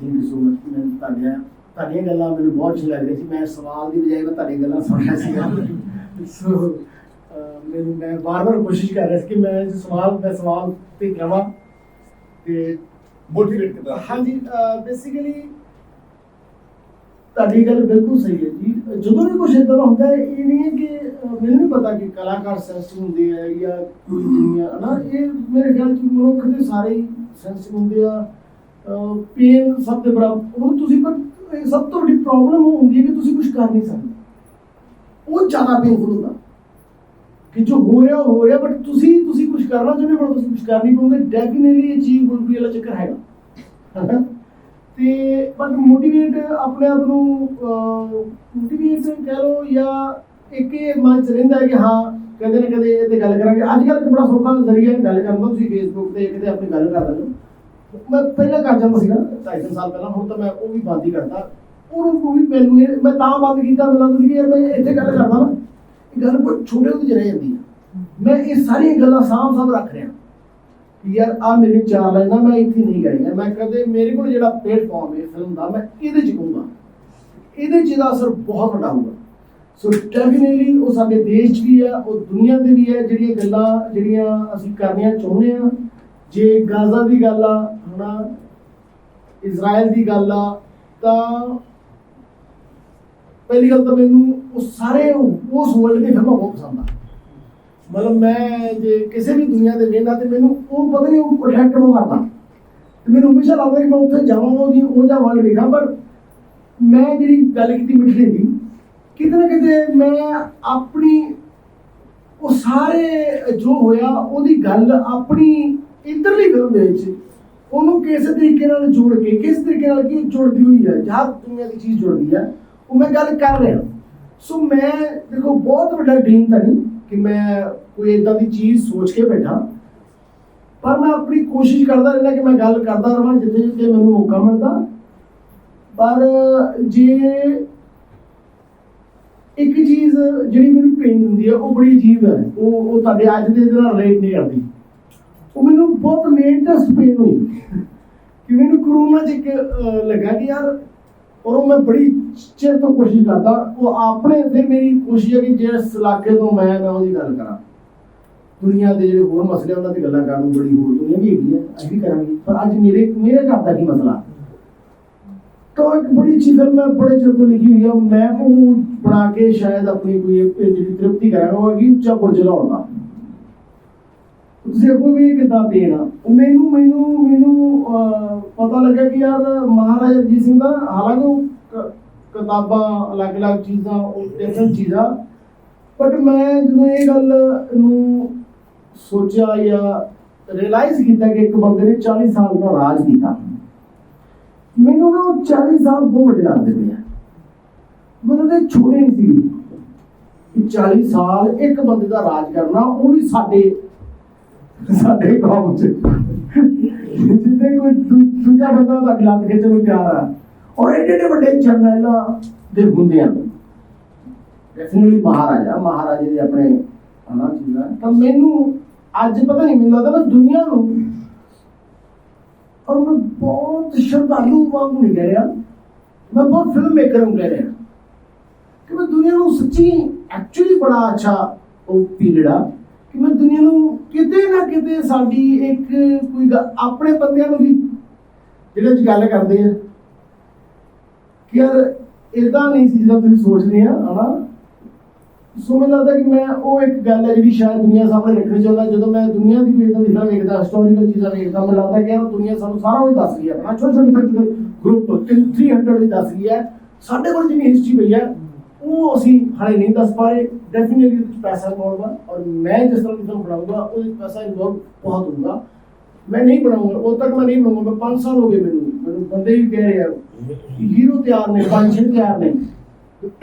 Speaker 3: ਥੈਂਕ ਯੂ ਸੋ ਮਚ ਮੈਂ ਤੁਹਾਡੀਆਂ ਤੁਹਾਡੀਆਂ ਗੱਲਾਂ ਮੈਨੂੰ ਬਹੁਤ ਅੱਛੀ ਲੱਗ ਰਹੀ ਸੀ। ਮੈਂ ਸਵਾਲ ਦੀ ਬਜਾਏ ਮੈਂ ਤੁਹਾਡੀਆਂ ਗੱਲਾਂ ਸੁਣ ਰਿਹਾ ਸੀ ਸੋ *laughs* ਮੈਨੂੰ ਮੈਂ ਵਾਰ-ਵਾਰ ਕੋਸ਼ਿਸ਼ ਕਰ ਰਿਹਾ ਸੀ ਕਿ ਮੈਂ ਜੋ ਸਵਾਲ ਮੈਂ ਸਵਾਲ ਤੇ ਕਰਾਂ ਤੇ
Speaker 8: ਮੋਟੀਵੇਟ ਕਿੱਦਾਂ
Speaker 3: ਹਾਂਜੀ ਬੇਸਿਕਲੀ ਤੁਹਾਡੀ ਗੱਲ ਬਿਲਕੁਲ ਸਹੀ ਹੈ ਜੀ। ਜਦੋਂ ਵੀ ਕੁਝ ਇਦਾਂ ਦਾ ਹੁੰਦਾ ਹੈ ਇਹ ਨਹੀਂ ਹੈ ਕਿ ਅਹ, ਮੈਨੂੰ ਨਹੀਂ ਪਤਾ ਕਿ ਕਲਾਕਾਰ ਸੈਂਸਿਟਿਵ ਹੁੰਦੇ ਆ ਜਾਂ ਕੋਈ ਦੁਨੀਆ ਨਾ ਇਹ ਮੇਰੇ ਖਿਆਲ ਚ ਮਨੁੱਖ ਦੇ ਸਾਰੇ ਹੀ ਸੈਂਸਿਟਿਵ ਹੁੰਦੇ ਆ। ਪੇਨ ਸਭ ਦੇ ਬਰਾਬਰ ਹੁਣ ਤੁਸੀਂ ਪਰ ਇਹ ਸਭ ਤੋਂ ਵੱਡੀ ਪ੍ਰੋਬਲਮ ਉਹ ਹੁੰਦੀ ਹੈ ਕਿ ਤੁਸੀਂ ਕੁਝ ਕਰ ਨਹੀਂ ਸਕਦੇ। ਉਹ ਜ਼ਿਆਦਾ ਪੇਨਫੁਲ ਹੁੰਦਾ। ਕਿ ਜੋ ਹੋ ਰਿਹਾ ਉਹ ਹੋ ਰਿਹਾ ਬਟ ਤੁਸੀਂ ਤੁਸੀਂ ਕੁਝ ਕਰਨਾ ਚਾਹੁੰਦੇ ਹੋ ਤੁਸੀਂ ਕੁਝ ਕਰ ਨਹੀਂ ਪਾਉਂਦੇ। ਡੈਫੀਨਿਟਲੀ ਇਹ ਚੀਜ਼ ਗੁਰਪ੍ਰੀਤ ਵਾਲਾ ਚੱਕਰ ਹੈਗਾ। ਤੇ ਬਟ ਮੋਟੀਵੇਟ ਆਪਣੇ ਆਪ ਨੂੰ ਮੋਟੀਵੇਟ ਕਹਿ ਲਓ ਜਾਂ ਇੱਕ ਇਹ ਮਨ ਚ ਰਹਿੰਦਾ ਕਿ ਹਾਂ, ਕਦੇ ਨਾ ਕਦੇ ਇਹ ਤੇ ਗੱਲ ਕਰਾਂਗੇ। ਅੱਜ ਕੱਲ੍ਹ ਬੜਾ ਸੌਖਾ ਜ਼ਰੀਆ ਗੱਲ ਕਰਨ ਦਾ। ਤੁਸੀਂ ਫੇਸਬੁੱਕ ਤੇ ਕਿਤੇ ਆਪਣੀ ਗੱਲ ਕਰ ਲੈਂਦੇ ਮੈਂ ਪਹਿਲਾਂ ਕਰ ਜਾਂਦਾ ਸੀਗਾ, ਢਾਈ ਤਿੰਨ ਸਾਲ ਪਹਿਲਾਂ, ਹੁਣ ਤਾਂ ਮੈਂ ਉਹ ਵੀ ਬੰਦ ਹੀ ਕਰਦਾ ਉਹਨੂੰ ਉਹ ਵੀ ਮੈਨੂੰ ਇਹ ਮੈਂ ਤਾਂ ਬੰਦ ਕੀਤਾ, ਮੈਨੂੰ ਤੁਸੀਂ ਕਿ ਯਾਰ ਮੈਂ ਇੱਥੇ ਗੱਲ ਕਰਦਾ ਨਾ। ਗੱਲ ਬਹੁਤ ਛੋਟੇ ਹੁੰਦੇ ਚ ਰਹਿ ਜਾਂਦੀ ਹੈ ਮੈਂ ਇਹ ਸਾਰੀਆਂ ਗੱਲਾਂ ਸਾਂਭ ਸਾਂਭ ਰੱਖ ਰਿਹਾ। ਕਿ ਯਾਰ ਆ ਮੇਰੀ ਚਾਰ ਲਾਈਨਾਂ ਮੈਂ ਇੱਥੇ ਨਹੀਂ ਕਰੀਆਂ ਮੈਂ ਕਦੇ ਮੇਰੇ ਕੋਲ ਜਿਹੜਾ ਪਲੇਟਫਾਰਮ ਹੈ ਫਿਲਮ ਦਾ, ਮੈਂ ਇਹਦੇ ਚ ਕਹੂੰਗਾ ਇਹਦੇ ਚ ਇਹਦਾ ਅਸਰ ਬਹੁਤ ਵੱਡਾ ਹੋਊਗਾ। ਸੋ ਡੈਫੀਨਿਟਲੀ ਉਹ ਸਾਡੇ ਦੇਸ਼ 'ਚ ਵੀ ਹੈ, ਉਹ ਦੁਨੀਆ ਦੇ ਵੀ ਹੈ, ਜਿਹੜੀਆਂ ਗੱਲਾਂ, ਜਿਹੜੀਆਂ ਅਸੀਂ ਕਰਨੀਆਂ ਚਾਹੁੰਦੇ ਆ ਜੇ ਗਾਜ਼ਾ ਦੀ ਗੱਲ ਆ, ਹਨਾ ਇਜ਼ਰਾਈਲ ਦੀ ਗੱਲ ਆ, ਤਾਂ ਪਹਿਲੀ ਗੱਲ ਤਾਂ ਮੈਨੂੰ ਉਹ ਸਾਰੇ ਉਸ ਵਰਲਡ ਦੀ ਫਿਲਮਾਂ ਬਹੁਤ ਪਸੰਦ ਆ। ਮਤਲਬ ਮੈਂ ਜੇ ਕਿਸੇ ਵੀ ਦੁਨੀਆ ਦੇ ਵੇਖਦਾ ਤੇ ਮੈਨੂੰ ਉਹ ਪਤਾ ਨਹੀਂ ਉਹ ਪ੍ਰੋਟੈਕਟ ਉਹ ਕਰਦਾ। ਤੇ ਮੈਨੂੰ ਹਮੇਸ਼ਾ ਲੱਗਦਾ ਕਿ ਮੈਂ ਉੱਥੇ ਜਾਵਾਂਗਾ ਉਹਦੀ, ਉਹ ਜਾਂ ਵਰਲਡ ਵੇਖਾਂ, ਪਰ ਮੈਂ ਜਿਹੜੀ ਗੱਲ ਕੀਤੀ ਮਿੱਠੇ ਦੀ, ਕਿਤੇ ਨਾ ਕਿਤੇ ਮੈਂ ਆਪਣੀ, ਉਹ ਸਾਰੇ ਜੋ ਹੋਇਆ, ਉਹਦੀ ਗੱਲ ਆਪਣੀ ਇਧਰਲੀ ਫਿਲਮ ਦੇ ਵਿੱਚ ਉਹਨੂੰ ਕਿਸੇ ਤਰੀਕੇ ਨਾਲ ਜੋੜ ਕੇ, ਕਿਸ ਤਰੀਕੇ ਨਾਲ ਕੀ ਜੁੜਦੀ ਹੋਈ ਹੈ, ਜਾਂ ਦੁਨੀਆ ਦੀ ਚੀਜ਼ ਜੁੜਦੀ ਹੈ ਉਹ ਮੈਂ ਗੱਲ ਕਰ ਰਿਹਾ। ਸੋ ਮੈਂ, ਦੇਖੋ, ਬਹੁਤ ਵੱਡਾ ਡ੍ਰੀਮ ਤਾਂ ਨਹੀਂ ਕਿ ਮੈਂ ਕੋਈ ਇਦਾਂ ਦੀ ਚੀਜ਼ ਸੋਚ ਕੇ ਬੈਠਾ। ਪਰ ਮੈਂ ਆਪਣੀ ਕੋਸ਼ਿਸ਼ ਕਰਦਾ ਰਹਿੰਦਾ ਕਿ ਮੈਂ ਗੱਲ ਕਰਦਾ ਰਹਾਂ ਜਿੱਥੇ ਜਿੱਥੇ ਮੈਨੂੰ ਮੌਕਾ ਮਿਲਦਾ। ਪਰ ਜੇ ਇੱਕ ਚੀਜ਼ ਜਿਹੜੀ ਮੈਨੂੰ ਪੇਨ ਹੁੰਦੀ ਹੈ ਉਹ ਬੜੀ ਅਜੀਬ ਹੈ ਉਹ ਉਹ ਤੁਹਾਡੇ ਅੱਜ ਦੇ ਇਹਦੇ ਨਾਲ ਰਿਲੇਟ ਨਹੀਂ ਕਰਦੀ। ਉਹ ਮੈਨੂੰ ਬਹੁਤ ਲੇਟੈਸਟ ਪੇਨ ਹੋਈ। ਕਿ ਮੈਨੂੰ ਕਰੋਨਾ ਚ ਇੱਕ ਲੱਗਾ ਕਿ ਯਾਰ ਔਰ ਉਹ ਮੈਂ ਬੜੀ ਚਿਰ ਤੋਂ ਕੋਸ਼ਿਸ਼ ਕਰਦਾ, ਉਹ ਆਪਣੇ ਫਿਰ ਮੇਰੀ ਕੋਸ਼ਿਸ਼ ਹੈ ਕਿ ਜਿਸ ਇਲਾਕੇ ਤੋਂ ਮੈਂ ਮੈਂ ਉਹਦੀ ਗੱਲ ਕਰਾਂ। ਦੁਨੀਆ ਦੇ ਜਿਹੜੇ ਹੋਰ ਮਸਲੇ ਉਹਨਾਂ ਦੀ ਗੱਲਾਂ ਕਰਨ ਨੂੰ ਬੜੀ ਹੋਰ ਦੁਨੀਆ ਵੀ ਹੈਗੀ ਹੈ, ਅਸੀਂ ਵੀ ਕਰਾਂਗੇ। ਪਰ ਅੱਜ ਮੇਰੇ ਮੇਰੇ ਘਰ ਦਾ ਕੀ ਮਸਲਾ? ਤਾਂ ਇੱਕ ਬੜੀ ਅੱਛੀ ਫਿਲਮ ਹੈ ਬੜੇ ਚਿਰ ਤੋਂ ਲਿਖੀ ਹੋਈ ਹੈ ਮੈਂ ਉਹ ਬਣਾ ਕੇ ਸ਼ਾਇਦ ਆਪਣੀ ਕੋਈ ਜਿਹੜੀ ਤ੍ਰਿਪਤੀ ਕਰਾਂਗਾ, ਉਹ ਹੈਗੀ ਉੱਚਾ ਬੁਰਜ ਲਾਉਣ ਦਾ ਤੁਸੀਂ ਅੱਗੋਂ ਵੀ ਇਹ ਕਿੱਦਾਂ ਦੇਣਾ ਮੈਨੂੰ ਮੈਨੂੰ ਮੈਨੂੰ ਪਤਾ ਲੱਗਾ ਕਿ ਯਾਰ ਮਹਾਰਾਜਾ ਰਣਜੀਤ ਸਿੰਘ ਦਾ, ਹਾਲਾਂਕਿ ਕਿਤਾਬਾਂ ਅਲੱਗ-ਅਲੱਗ ਚੀਜ਼ਾਂ, ਉਹ ਡਿਫਰੈਂਟ ਚੀਜ਼ਾਂ। ਬਟ ਮੈਂ ਜਦੋਂ ਇਹ ਗੱਲ ਨੂੰ ਸੋਚਿਆ ਜਾਂ ਰਿਅਲਾਈਜ਼ ਕੀਤਾ ਕਿ ਇੱਕ ਬੰਦੇ ਨੇ 40 ਸਾਲ ਦਾ ਰਾਜ ਕੀਤਾ। ਮੈਨੂੰ ਨਾ ਉਹ 40 ਸਾਲ ਬਹੁਤ ਵੱਡੇ ਲੱਗਦੇ ਪਏ ਆ। ਮਤਲਬ ਇਹ ਛੋੜੇ ਨਹੀਂ ਸੀ ਕਿ 40 ਸਾਲ ਇੱਕ ਬੰਦੇ ਦਾ ਰਾਜ ਕਰਨਾ, ਉਹ ਵੀ ਸਾਡੇ ਸਾਡੇ ਕੌਮ ਚ। ਜਿੱਦੇ ਕੋਈ ਦੂਜਾ ਬੰਦਾ ਦਾ ਲੱਤ ਖਿੱਚਣ ਨੂੰ ਤਿਆਰ ਆ। ਔਰ ਐਡੇ ਐਡੇ ਵੱਡੇ ਜਰਨੈਲਾਂ ਦੇ ਹੁੰਦੇ ਆ ਡੈਫੀਨਿਟਲੀ ਮਹਾਰਾਜਾ, ਮਹਾਰਾਜੇ ਦੇ ਆਪਣੇ ਹਨਾ ਚੀਜ਼ਾਂ ਤਾਂ ਮੈਨੂੰ ਅੱਜ ਪਤਾ ਨਹੀਂ, ਮੈਨੂੰ ਲੱਗਦਾ ਨਾ ਦੁਨੀਆ ਨੂੰ ਔਰ ਮੈਂ ਬਹੁਤ ਸ਼ਰਧਾਲੂ ਵਾਂਗੂ ਨਹੀਂ ਕਹਿ ਰਿਹਾ। ਮੈਂ ਬਹੁਤ ਫਿਲਮ ਮੇਕਰ ਨੂੰ ਕਹਿ ਰਿਹਾ। ਕਿ ਮੈਂ ਦੁਨੀਆ ਨੂੰ ਸੱਚੀ ਐਕਚੁਅਲੀ ਬੜਾ ਅੱਛਾ ਉਹ ਪੀਰੀਅਡ ਆ। ਕਿ ਮੈਂ ਦੁਨੀਆ ਨੂੰ ਕਿਤੇ ਨਾ ਕਿਤੇ ਸਾਡੀ ਇੱਕ ਕੋਈ ਗੱਲ- ਆਪਣੇ ਬੰਦਿਆਂ ਨੂੰ ਵੀ ਜਿਹੜੇ ਚ ਗੱਲ ਕਰਦੇ ਆ, ਕਿ ਯਾਰ ਇਦਾਂ ਨਹੀਂ ਸੀ ਜਿੱਦਾਂ ਤੁਸੀਂ ਸੋਚਦੇ ਆ, ਹਨਾ? ਸੋ ਮੈਨੂੰ ਲੱਗਦਾ ਕਿ ਮੈਂ ਉਹ ਇੱਕ ਗੱਲ ਹੈ ਜਿਹੜੀ ਸ਼ਾਇਦ ਦੁਨੀਆ ਸਾਹਮਣੇ ਰੱਖਣੀ ਚਾਹੁੰਦਾ, ਜਦੋਂ ਮੈਂ ਦੁਨੀਆ ਦੀ ਕੋਈ ਇਦਾਂ ਵੇਖਦਾ ਹਿਸਟੋਰੀਕਲ ਚੀਜ਼ਾਂ ਵੇਖਦਾ, ਮੈਨੂੰ ਲੱਗਦਾ ਕਿ ਯਾਰ ਦੁਨੀਆ ਸਾਨੂੰ ਸਾਰਾ ਕੁਝ ਦੱਸ ਗਈ ਹੈ ਆਪਣਾ ਛੋਟੇ ਛੋਟੇ ਛੋਟੇ ਗਰੁੱਪ 300 ਦੀ ਦੱਸ ਰਹੀ ਹੈ ਸਾਡੇ ਕੋਲ ਜਿੰਨੀ ਹਿਸਟਰੀ ਪਈ ਹੈ ਉਹ ਅਸੀਂ ਹਾਲੇ ਨਹੀਂ ਦੱਸ ਪਾ ਰਹੇ। ਡੈਫੀਨਿਟਲੀ ਉਹਦੇ ਪੈਸਾ ਇਨਵੋਲਵ ਔਰ ਮੈਂ ਜਿਸ ਤਰ੍ਹਾਂ ਦੀ ਫਿਲਮ ਬਣਾਉਂਗਾ, ਉਹਦੇ ਪੈਸਾ ਇਨਵੋਲਵ ਬਹੁਤ ਹੋਊਗਾ ਮੈਂ ਨਹੀਂ ਬਣਾਉਂਗਾ, ਉਦੋਂ ਤੱਕ ਮੈਂ ਨਹੀਂ ਬਣਾਉਂਗਾ, ਮੈਂ 5 ਸਾਲ ਹੋ ਗਏ ਮੈਨੂੰ। ਮੈਨੂੰ ਬੰਦੇ ਵੀ ਕਹਿ ਰਹੇ ਆ ਹੀਰੋ ਤਿਆਰ ਨੇ ਪੰਜ ਛੇ ਤਿਆਰ ਨੇ।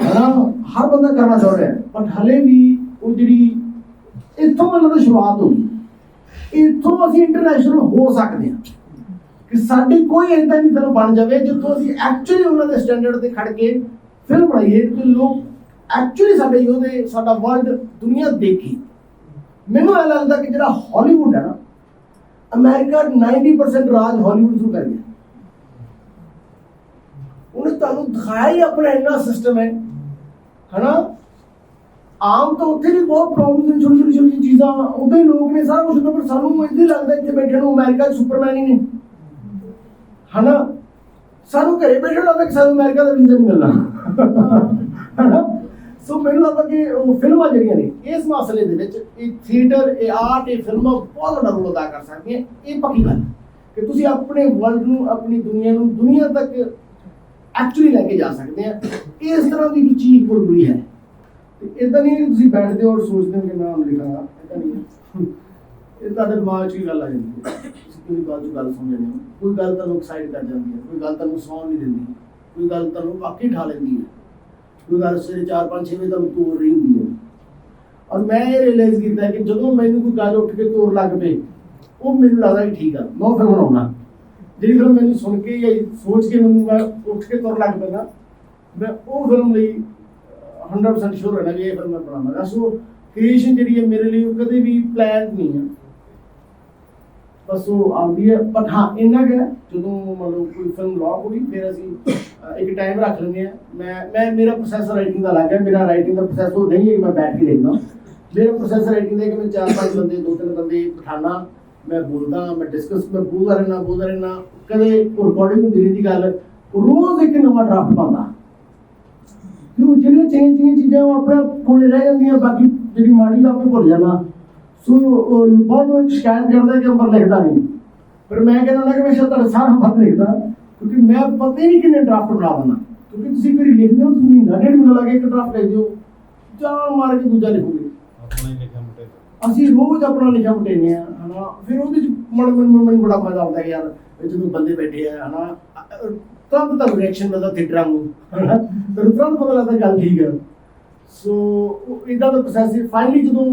Speaker 3: ਹਨਾ ਹਰ ਬੰਦਾ ਕਰਨਾ ਚਾਹ ਰਿਹਾ ਬਟ ਹਲੇ ਵੀ ਉਹ ਜਿਹੜੀ ਇੱਥੋਂ ਮੈਨੂੰ ਤਾਂ ਸ਼ੁਰੂਆਤ ਹੋ ਗਈ। ਇੱਥੋਂ ਅਸੀਂ ਇੰਟਰਨੈਸ਼ਨਲ ਹੋ ਸਕਦੇ ਹਾਂ। ਕਿ ਸਾਡੀ ਕੋਈ ਏਦਾਂ ਦੀ ਫਿਲਮ ਬਣ ਜਾਵੇ ਜਿੱਥੋਂ ਅਸੀਂ ਐਕਚੁਅਲੀ ਉਹਨਾਂ ਦੇ ਸਟੈਂਡਰਡ ਤੇ ਖੜ ਕੇ ਫਿਲਮ ਬਣਾਈਏ ਕਿ ਲੋਕ ਐਕਚੁਅਲੀ ਸਾਡੇ ਯੋਧੇ ਸਾਡਾ ਵਰਲਡ ਦੁਨੀਆ ਦੇਖੀ। ਮੈਨੂੰ ਇਹ ਲੱਗਦਾ ਕਿ ਜਿਹੜਾ ਹਾਲੀਵੁੱਡ ਹੈ ਨਾ ਅਮਰੀਕਾ 90% ਰਾਜ ਹਾਲੀਵੁੱਡ ਤੋਂ ਕਰ ਗਿਆ ਉਹਨੇ ਤੁਹਾਨੂੰ ਦਿਖਾਇਆ ਹੀ ਆਪਣਾ ਇੰਨਾ ਸਿਸਟਮ ਹੈ। ਹਨਾ? ਆਮ ਤਾਂ ਉੱਥੇ ਵੀ ਬਹੁਤ ਪ੍ਰੋਬਲਮ ਨੇ ਛੋਟੀ ਛੋਟੀ ਛੋਟੀ ਚੀਜ਼ਾਂ। ਉਹਦੇ ਹੀ ਲੋਕ ਨੇ ਸਾਰਾ ਕੁਝ ਪਰ ਸਾਨੂੰ ਇੰਝ ਹੀ ਲੱਗਦਾ ਇੱਥੇ ਬੈਠੇ ਨੂੰ ਅਮਰੀਕਾ 'ਚ ਸੁਪਰਮੈਨ ਹੀ ਨੇ ਹਨਾ? ਸਾਨੂੰ ਘਰੇ ਬੈਠੇ ਲੱਗਦਾ ਕਿ ਸਾਨੂੰ ਅਮਰੀਕਾ ਦਾ ਵੀਜ਼ਾ ਨਹੀਂ ਮਿਲਣਾ। ਸੋ ਮੈਨੂੰ ਲੱਗਦਾ ਕਿ ਉਹ ਫਿਲਮਾਂ ਜਿਹੜੀਆਂ ਨੇ, ਇਸ ਮਸਲੇ ਦੇ ਵਿੱਚ ਇਹ ਥੀਏਟਰ ਇਹ ਆਰਟ ਇਹ ਫਿਲਮਾਂ ਬਹੁਤ ਵੱਡਾ ਰੋਲ ਅਦਾ ਕਰ ਸਕਦੀਆਂ। ਇਹ ਪੱਕੀ ਗੱਲ ਕਿ ਤੁਸੀਂ ਆਪਣੇ ਵਰਲਡ ਨੂੰ, ਆਪਣੀ ਦੁਨੀਆ ਨੂੰ, ਦੁਨੀਆ ਤੱਕ ਐਕਚੁਅਲੀ ਲੈ ਕੇ ਜਾ ਸਕਦੇ ਆ। ਇਸ ਤਰ੍ਹਾਂ ਦੀ ਵੀ ਚੀਜ਼ ਬੁਲਬੁਲੀ ਹੈ। ਤੇ ਇਦਾਂ ਨਹੀਂ ਤੁਸੀਂ ਬੈਠਦੇ ਹੋ ਔਰ ਸੋਚਦੇ ਹੋ ਕਿ ਮੈਂ ਅਮਰੀਕਾ ਲਿਖਾਂਗਾ ਇਦਾਂ ਨਹੀਂ ਹੈ। ਇਹ ਤੁਹਾਡੇ ਦਿਮਾਗ 'ਚ ਹੀ ਗੱਲ ਆ ਜਾਂਦੀ ਹੈ? ਤੁਸੀਂ ਕੋਈ ਗੱਲ 'ਚ ਗੱਲ ਸੁਣ ਜਾਂਦੇ ਹੋ ਕੋਈ ਗੱਲ ਤੁਹਾਨੂੰ ਐਕਸਾਈਟ ਕਰ ਜਾਂਦੀ ਹੈ ਕੋਈ ਗੱਲ ਤੁਹਾਨੂੰ ਸੌਣ ਨਹੀਂ ਦਿੰਦੀ ਕੋਈ ਗੱਲ ਤੁਹਾਨੂੰ ਵਾਕਈ ਠਾ ਲੈਂਦੀ ਹੈ ਕੋਈ ਗੱਲ ਸਵੇਰੇ 4-5 ਛੇ ਵਜੇ ਤੁਹਾਨੂੰ ਤੋੜ ਰਹੀ ਹੁੰਦੀ ਹੈ ਔਰ ਮੈਂ ਇਹ ਰਿਅਲਾਈਜ਼ ਕੀਤਾ ਕਿ ਜਦੋਂ ਮੈਨੂੰ ਕੋਈ ਗੱਲ ਉੱਠ ਕੇ ਤੋੜ ਲੱਗ ਪਏ ਉਹ ਮੈਨੂੰ ਲੱਗਦਾ ਕਿ ਠੀਕ ਆ ਮੈਂ ਉਹ ਫਿਰ ਬਣਾਉਣਾ ਜਿਹੜੀ ਫਿਲਮ ਮੈਨੂੰ ਸੁਣ ਕੇ ਜਾਂ ਸੋਚ ਕੇ ਮੈਨੂੰ ਮੈਂ ਉੱਠ ਕੇ ਤੁਰ ਲੱਗ ਪੈਂਦਾ ਮੈਂ ਉਹ ਫਿਲਮ ਲਈ ਅਹ, 100% ਸ਼ੋਰ ਰਹਿਣਾ ਕਿ ਇਹ ਫਿਲਮ ਮੈਂ ਬਣਾਵਾਂਗਾ ਸੋ ਕ੍ਰੀਏਸ਼ਨ ਜਿਹੜੀ ਹੈ ਮੇਰੇ ਲਈ ਉਹ ਕਦੇ ਵੀ ਪਲਾਨ ਨਹੀਂ ਹੈ ਬਸ ਉਹ ਆਉਂਦੀ ਹੈ ਪਰ ਹਾਂ, ਇੰਨਾ ਕੁ ਜਦੋਂ ਮਤਲਬ ਕੋਈ ਫਿਲਮ ਲੌਕ ਹੋ ਗਈ, ਫਿਰ ਅਸੀਂ ਇੱਕ ਟਾਈਮ ਰੱਖ ਲੈਂਦੇ ਆ ਮੈਂ ਮੈਂ, ਮੇਰਾ ਪ੍ਰੋਸੈਸ ਰਾਈਟਿੰਗ ਦਾ ਲੱਗ ਹੈ, ਮੇਰਾ ਰਾਈਟਿੰਗ ਦਾ ਪ੍ਰੋਸੈਸ ਉਹ ਨਹੀਂ ਹੈ, ਮੈਂ ਬੈਠ ਕੇ ਲਿਖਦਾ ਮੇਰਾ ਪ੍ਰੋਸੈਸ ਰਾਈਟਿੰਗ ਦਾ ਕਿ ਮੈਂ ਚਾਰ ਪੰਜ ਬੰਦੇ, ਦੋ ਤਿੰਨ ਬੰਦੇ ਬਿਠਾਣਾ ਮੈਂ ਬੋਲਦਾ, ਮੈਂ ਡਿਸਕਸ ਮੈਂ ਬੋਲਦਾ ਰਹਿਣਾ ਬੋਲਦਾ ਰਹਿਣਾ ਕਦੇ ਰਿਕਾਰਡਿੰਗ ਹੁੰਦੀ ਰਹਿੰਦੀ ਗੱਲ, ਰੋਜ਼ ਇੱਕ ਨਵਾਂ ਡਰਾਫਟ ਪਾਉਂਦਾ। ਕਿ ਉਹ ਜਿਹੜੀਆਂ ਚੇਂਜ ਚੰਗੀਆਂ ਚੀਜ਼ਾਂ ਉਹ ਆਪਣੇ ਆਪ ਕੋਲੇ ਰਹਿ ਜਾਂਦੀਆਂ, ਬਾਕੀ ਜਿਹੜੀ ਮਾੜੀ ਆ ਆਪੇ ਭੁੱਲ ਜਾਣਾ ਸੋ ਉਹ ਬਹੁਤ ਲੋਕ ਸ਼ਿਕਾਇਤ ਕਰਦੇ ਕਿ ਅੰਬਰ ਲਿਖਦਾ ਨਹੀਂ। ਪਰ ਮੈਂ ਕਹਿੰਦਾ ਨਾ ਕਿ ਮੈਂ ਤੁਹਾਡਾ ਸਾਰਾ ਵੱਧ ਲਿਖਦਾ ਕਿਉਂਕਿ ਮੈਂ ਪਤਾ ਨਹੀਂ ਕਿੰਨੇ ਡਰਾਫਟ ਬਣਾ ਦਿੰਦਾ। ਕਿਉਂਕਿ ਤੁਸੀਂ ਕੋਈ ਲਿਖਦੇ ਹੋ ਤੁਸੀਂ ਮਹੀਨਾ ਡੇਢ ਮਹੀਨਾ ਲਾ ਕੇ ਇੱਕ ਡਰਾਫਟ ਲਿਖ ਦਿਓ ਜਾਂ ਮਾਰ ਕੇ ਦੂਜਾ ਲਿਖੋਗੇ।
Speaker 1: ਆਪਣਾ ਹੀ ਲਿਖਿਆ ਮੁੱਟੇ
Speaker 3: ਅਸੀਂ ਰੋਜ਼ ਆਪਣਾ ਲਿਖਿਆ ਮਟੇਨੇ ਆ ਹਨਾ। ਫਿਰ ਉਹਦੇ ਚ ਮਨ ਮਨ ਮਨ ਬੜਾ ਮਜ਼ਾ ਆਉਂਦਾ ਯਾਰ ਜਦੋਂ ਬੰਦੇ ਬੈਠੇ ਆ ਹਨਾ ਤੁਰੰਤ ਦਾ ਰਿਐਕਸ਼ਨ ਮਿਲਦਾ ਥੀਏਟਰਾਂ ਨੂੰ ਹਨਾ। ਤੁਰੰਤ ਪਤਾ ਲੱਗਦਾ ਗੱਲ ਠੀਕ ਹੈ ਸੋ ਇਦਾਂ ਦਾ ਪ੍ਰੋਸੈਸ ਫਾਈਨਲੀ ਜਦੋਂ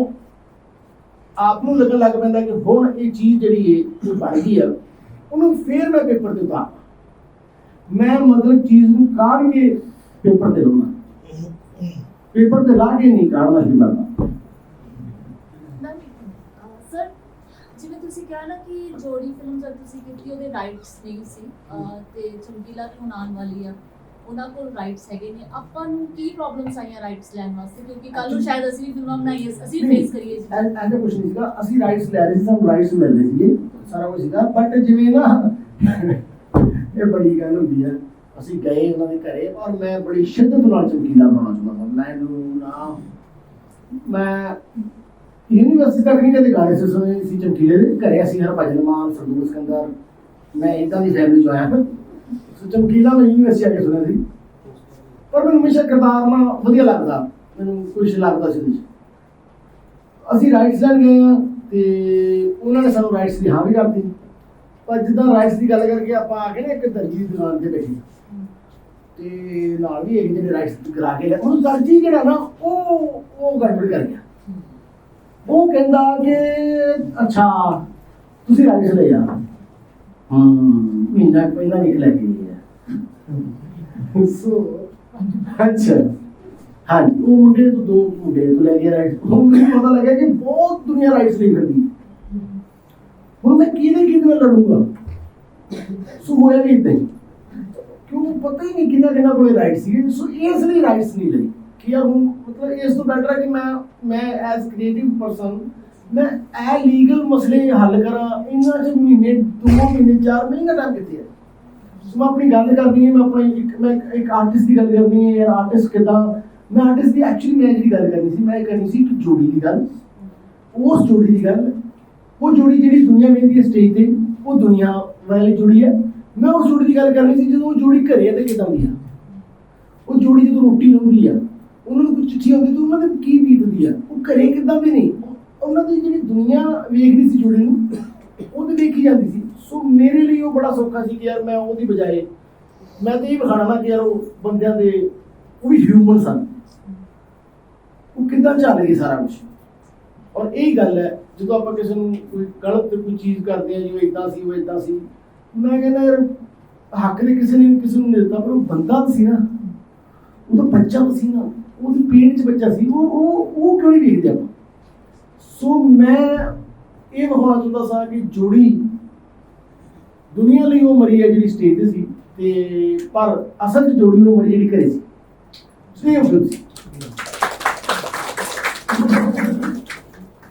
Speaker 3: ਆਪ ਨੂੰ ਲੱਗਣ ਲੱਗ ਪੈਂਦਾ ਕਿ ਹੁਣ ਇਹ ਚੀਜ਼ ਜਿਹੜੀ ਹੈ ਉਹ ਬਣ ਗਈ ਆ ਉਹਨੂੰ ਫੇਰ ਮੈਂ ਪੇਪਰ ਤੇ ਉਤਾਰ ਮੈਂ ਮਤਲਬ ਚੀਜ਼ ਨੂੰ ਕਾਢ ਕੇ ਪੇਪਰ ਤੇ ਲਾਉਣਾ। ਪੇਪਰ ਤੇ ਲਾ ਕੇ ਨਹੀਂ ਕਾਢਣਾ ਹੀ ਲੱਗਦਾ
Speaker 7: ਸਰ ਜਿਵੇਂ ਤੁਸੀਂ ਕਿਹਾ ਨਾ ਕਿ ਜੋੜੀ ਫਿਲਮ ਜਦ ਤੁਸੀਂ ਕੀਤੀ ਉਹਦੇ ਰਾਈਟਸ ਨਹੀਂ ਸੀ ਅਹ, ਤੇ ਚਮਕੀਲਾ ਵੀ ਹੁਣ ਆਉਣ ਵਾਲੀ ਆ। ਉਹਨਾਂ ਕੋਲ ਰਾਈਟਸ ਹੈਗੇ ਨੇ। ਆਪਾਂ ਨੂੰ ਕੀ ਪ੍ਰੋਬਲਮਸ ਆਈਆਂ ਰਾਈਟਸ ਲੈਣ ਵਾਸਤੇ? ਕਿਉਂਕਿ ਕੱਲ ਨੂੰ ਸ਼ਾਇਦ ਅਸੀਂ ਵੀ ਫਿਲਮਾਂ ਬਣਾਈਏ ਅਸੀਂ ਫੇਸ ਕਰੀਏ ਜੀ।
Speaker 3: ਐਂਡ ਕੁਝ ਨਹੀਂ ਸੀਗਾ। ਅਸੀਂ ਰਾਈਟਸ ਲੈ ਰਹੇ ਸੀ ਸਾਨੂੰ ਰਾਈਟਸ ਮਿਲ ਰਹੇ ਸੀਗੇ। ਸਾਰਾ ਕੁਝ ਸੀਗਾ। ਬਟ ਜਿਵੇਂ ਨਾ ਇਹ ਬੜੀ ਗੱਲ ਹੁੰਦੀ ਹੈ ਅਸੀਂ ਗਏ ਉਹਨਾਂ ਦੇ ਘਰੇ ਔਰ ਮੈਂ ਬੜੀ ਸ਼ਿੱਦਤ ਨਾਲ ਚਮਕੀਲਾ ਬਣਾਉਣਾ ਚਾਹੁੰਦਾ ਸੀ। ਮੈਨੂੰ ਨਾ ਮੈਂ ਯੂਨੀਵਰਸਿਟੀ ਤੱਕ ਨਹੀਂ ਕਦੇ ਗਾਣੇ ਸੁਣੇ ਸੀ ਚਮਕੀਲੇ ਦੇ ਘਰੇ ਅਸੀਂ ਹਰਭਜਨ ਮਾਨ ਸਰਦੂਲ ਸਿਕੰਦਰ ਮੈਂ ਇਦਾਂ ਦੀ ਫੈਮਿਲੀ ਚੋਂ ਆਇਆ। ਸੋ ਚਮਕੀਲਾ ਮੈਂ ਯੂਨੀਵਰਸਿਟੀ ਆ ਕੇ ਸੁਣਿਆ ਸੀ। ਪਰ ਮੈਨੂੰ ਹਮੇਸ਼ਾ ਕਿਰਦਾਰ ਨਾ ਵਧੀਆ ਲੱਗਦਾ। ਮੈਨੂੰ ਕੁਝ ਲੱਗਦਾ ਸੀ ਉਹਦੇ 'ਚ ਅਸੀਂ ਰਾਈਟਸ ਲੈਣ ਗਏ ਆ ਤੇ ਉਹਨਾਂ ਨੇ ਸਾਨੂੰ ਰਾਈਟਸ ਦੀ ਹਾਂ ਵੀ ਕਰਤੀ। ਪਰ ਜਿੱਦਾਂ ਰਾਈਟਸ ਦੀ ਗੱਲ ਕਰਕੇ ਆਪਾਂ ਆ ਕੇ ਨਾ ਇੱਕ ਦਰਜੀ ਦੀ ਦੁਕਾਨ ਤੇ ਬੈਠੇ। ਤੇ ਨਾਲ ਵੀ ਇੱਕ ਜਿਹੜੇ ਰਾਈਟਸ ਕਰਾ ਕੇ ਲਿਆ। ਉਹ ਦਰਜੀ ਜਿਹੜਾ ਨਾ, ਉਹ ਉਹ ਗੜਬੜ ਕਰ ਗਿਆ। ਉਹ ਕਹਿੰਦਾ ਕਿ, ਅੱਛਾ, ਤੁਸੀਂ ਰਾਈਟਸ ਲੈ ਜਾ ਹਮ ਮਹੀਨਾ ਕੁ ਪਹਿਲਾਂ ਨਿਕਲ ਗਈ ਹੈ ਸੋ ਅੱਛਾ ਹਾਂਜੀ ਉਹ ਮੁੰਡੇ ਤੋਂ ਦੋ ਮੁੰਡੇ ਤੋਂ ਲੈ ਕੇ ਰਾਈਟਸ ਹੁਣ ਮੈਨੂੰ ਪਤਾ ਲੱਗਿਆ ਕਿ ਬਹੁਤ ਦੁਨੀਆ ਰਾਈਟਸ ਲਈ ਫਿਰਦੀ ਹੈ। ਹੁਣ ਮੈਂ ਕਿਹਦੇ ਕਿਹਦੇ ਨਾਲ ਲੜੂੰਗਾ ਸੋ ਹੋਇਆ ਵੀ ਇਦਾਂ ਹੀ ਕਿਉਂ ਪਤਾ ਹੀ ਨਹੀਂ ਕਿੰਨਾ ਕਿੰਨਾ ਕੋਲੇ ਰਾਈਟਸ ਸੀ ਸੋ ਇਸ ਲਈ ਰਾਈਟਸ ਨਹੀਂ ਲਈ ਕਿ ਯਾਰ ਹੁਣ ਮਤਲਬ ਇਸ ਤੋਂ ਬੈਟਰ ਹੈ ਕਿ ਮੈਂ ਮੈਂ ਐਜ਼ ਕ੍ਰੀਏਟਿਵ ਪਰਸਨ ਮੈਂ ਇਹ ਲੀਗਲ ਮਸਲੇ ਹੱਲ ਕਰਾਂ ਇਹਨਾਂ ਚ ਮਹੀਨੇ ਦੋ ਮਹੀਨੇ ਚਾਰ ਮਹੀਨੇ ਟਾਈਮ ਕਿੱਥੇ ਹੈ ਸੋ ਮੈਂ ਆਪਣੀ ਗੱਲ ਕਰਨੀ ਹੈ, ਮੈਂ ਆਪਣੀ ਇੱਕ ਮੈਂ ਇੱਕ- ਆਰਟਿਸਟ ਦੀ ਗੱਲ ਕਰਨੀ ਹੈ, ਯਾਰ ਆਰਟਿਸਟ ਕਿਦਾਂ? ਮੈਂ ਆਰਟਿਸਟ ਦੀ ਐਕਚੁਅਲੀ ਮੈਂ ਜਿਹੜੀ ਗੱਲ ਕਰਨੀ ਸੀ, ਮੈਂ ਕਰਨੀ ਸੀ ਕਿ ਜੋੜੀ ਦੀ ਗੱਲ। ਉਸ ਜੋੜੀ ਦੀ ਗੱਲ, ਉਹ ਜੋੜੀ ਜਿਹੜੀ ਦੁਨੀਆ ਵੇਖਦੀ ਹੈ ਸਟੇਜ ਤੇ, ਉਹ ਦੁਨੀਆ ਵਾਲੀ ਜੋੜੀ ਹੈ। ਮੈਂ ਉਸ ਜੋੜੀ ਦੀ ਗੱਲ ਕਰਨੀ ਸੀ, ਜਦੋਂ ਉਹ ਜੋੜੀ ਘਰੇ ਆ ਤੇ ਕਿਦਾਂ ਦੀ ਆ? ਉਹ ਜੋੜੀ ਜਦੋਂ ਰੋਟੀ ਲਾਉਂਦੀ ਆ, ਉਹਨਾਂ ਨੂੰ ਕੋਈ ਚਿੱਠੀ ਆਉਂਦੀ ਤਾਂ ਉਹਨਾਂ ਦੇ ਕੀ ਬੀਤਦੀ ਆ? ਉਹ ਘਰੇ ਕਿਦਾਂ ਦੇ ਨਹੀਂ ਉਹਨਾਂ ਦੀ ਜਿਹੜੀ ਦੁਨੀਆ ਵੇਖਦੀ ਸੀ ਜੋੜੀ ਨੂੰ, ਉਹ ਤੇ ਦੇਖੀ ਜਾਂਦੀ ਸੀ। ਸੋ ਮੇਰੇ ਲਈ ਉਹ ਬੜਾ ਸੌਖਾ ਸੀ ਕਿ ਯਾਰ ਮੈਂ ਉਹਦੀ ਬਜਾਏ, ਮੈਂ ਤਾਂ ਇਹ ਵਿਖਾਣਾ ਨਾ ਕਿ ਯਾਰ ਉਹ ਬੰਦਿਆਂ ਦੇ ਉਹ ਵੀ ਹਿਊਮਨ ਸਨ। ਉਹ ਕਿੱਦਾਂ ਚੱਲ ਰਹੀ ਸਾਰਾ ਕੁਝ ਔਰ ਇਹ ਗੱਲ ਹੈ, ਜਦੋਂ ਆਪਾਂ ਕਿਸੇ ਨੂੰ ਕੋਈ ਗਲਤ ਕੋਈ ਚੀਜ਼ ਕਰਦੇ ਆ ਜੀ ਉਹ ਇਦਾਂ ਸੀ, ਉਹ ਇਦਾਂ ਸੀ, ਮੈਂ ਕਹਿੰਦਾ ਯਾਰ ਹੱਕ ਦੇ ਕਿਸੇ ਨੇ ਕਿਸੇ ਨੂੰ ਨਹੀਂ ਦਿੱਤਾ, ਪਰ ਉਹ ਬੰਦਾ ਤਾਂ ਸੀ ਨਾ। ਉਹ ਤਾਂ ਬੱਚਾ ਤਾਂ ਸੀ ਨਾ। ਉਹਦੀ ਪੇਟ 'ਚ ਬੱਚਾ ਸੀ। ਉਹ ਉਹ ਉਹ ਕਿਉਂ ਨਹੀਂ ਵੇਖਦੇ ਆਪਾਂ? ਸੋ ਮੈਂ ਇਹ ਵਿਖਾਉਣਾ ਚਾਹੁੰਦਾ ਸਾਂ ਕਿ ਜੋੜੀ ਦੁਨੀਆ ਲਈ ਉਹ ਮਰੀ ਹੈ ਜਿਹੜੀ ਸਟੇਜ ਤੇ ਸੀ ਤੇ ਪਰ ਅਸਲ 'ਚ ਜੋੜੀ ਉਹ ਮਰੀ ਜਿਹੜੀ ਘਰੇ ਸੀ। ਸੋ ਸੀ।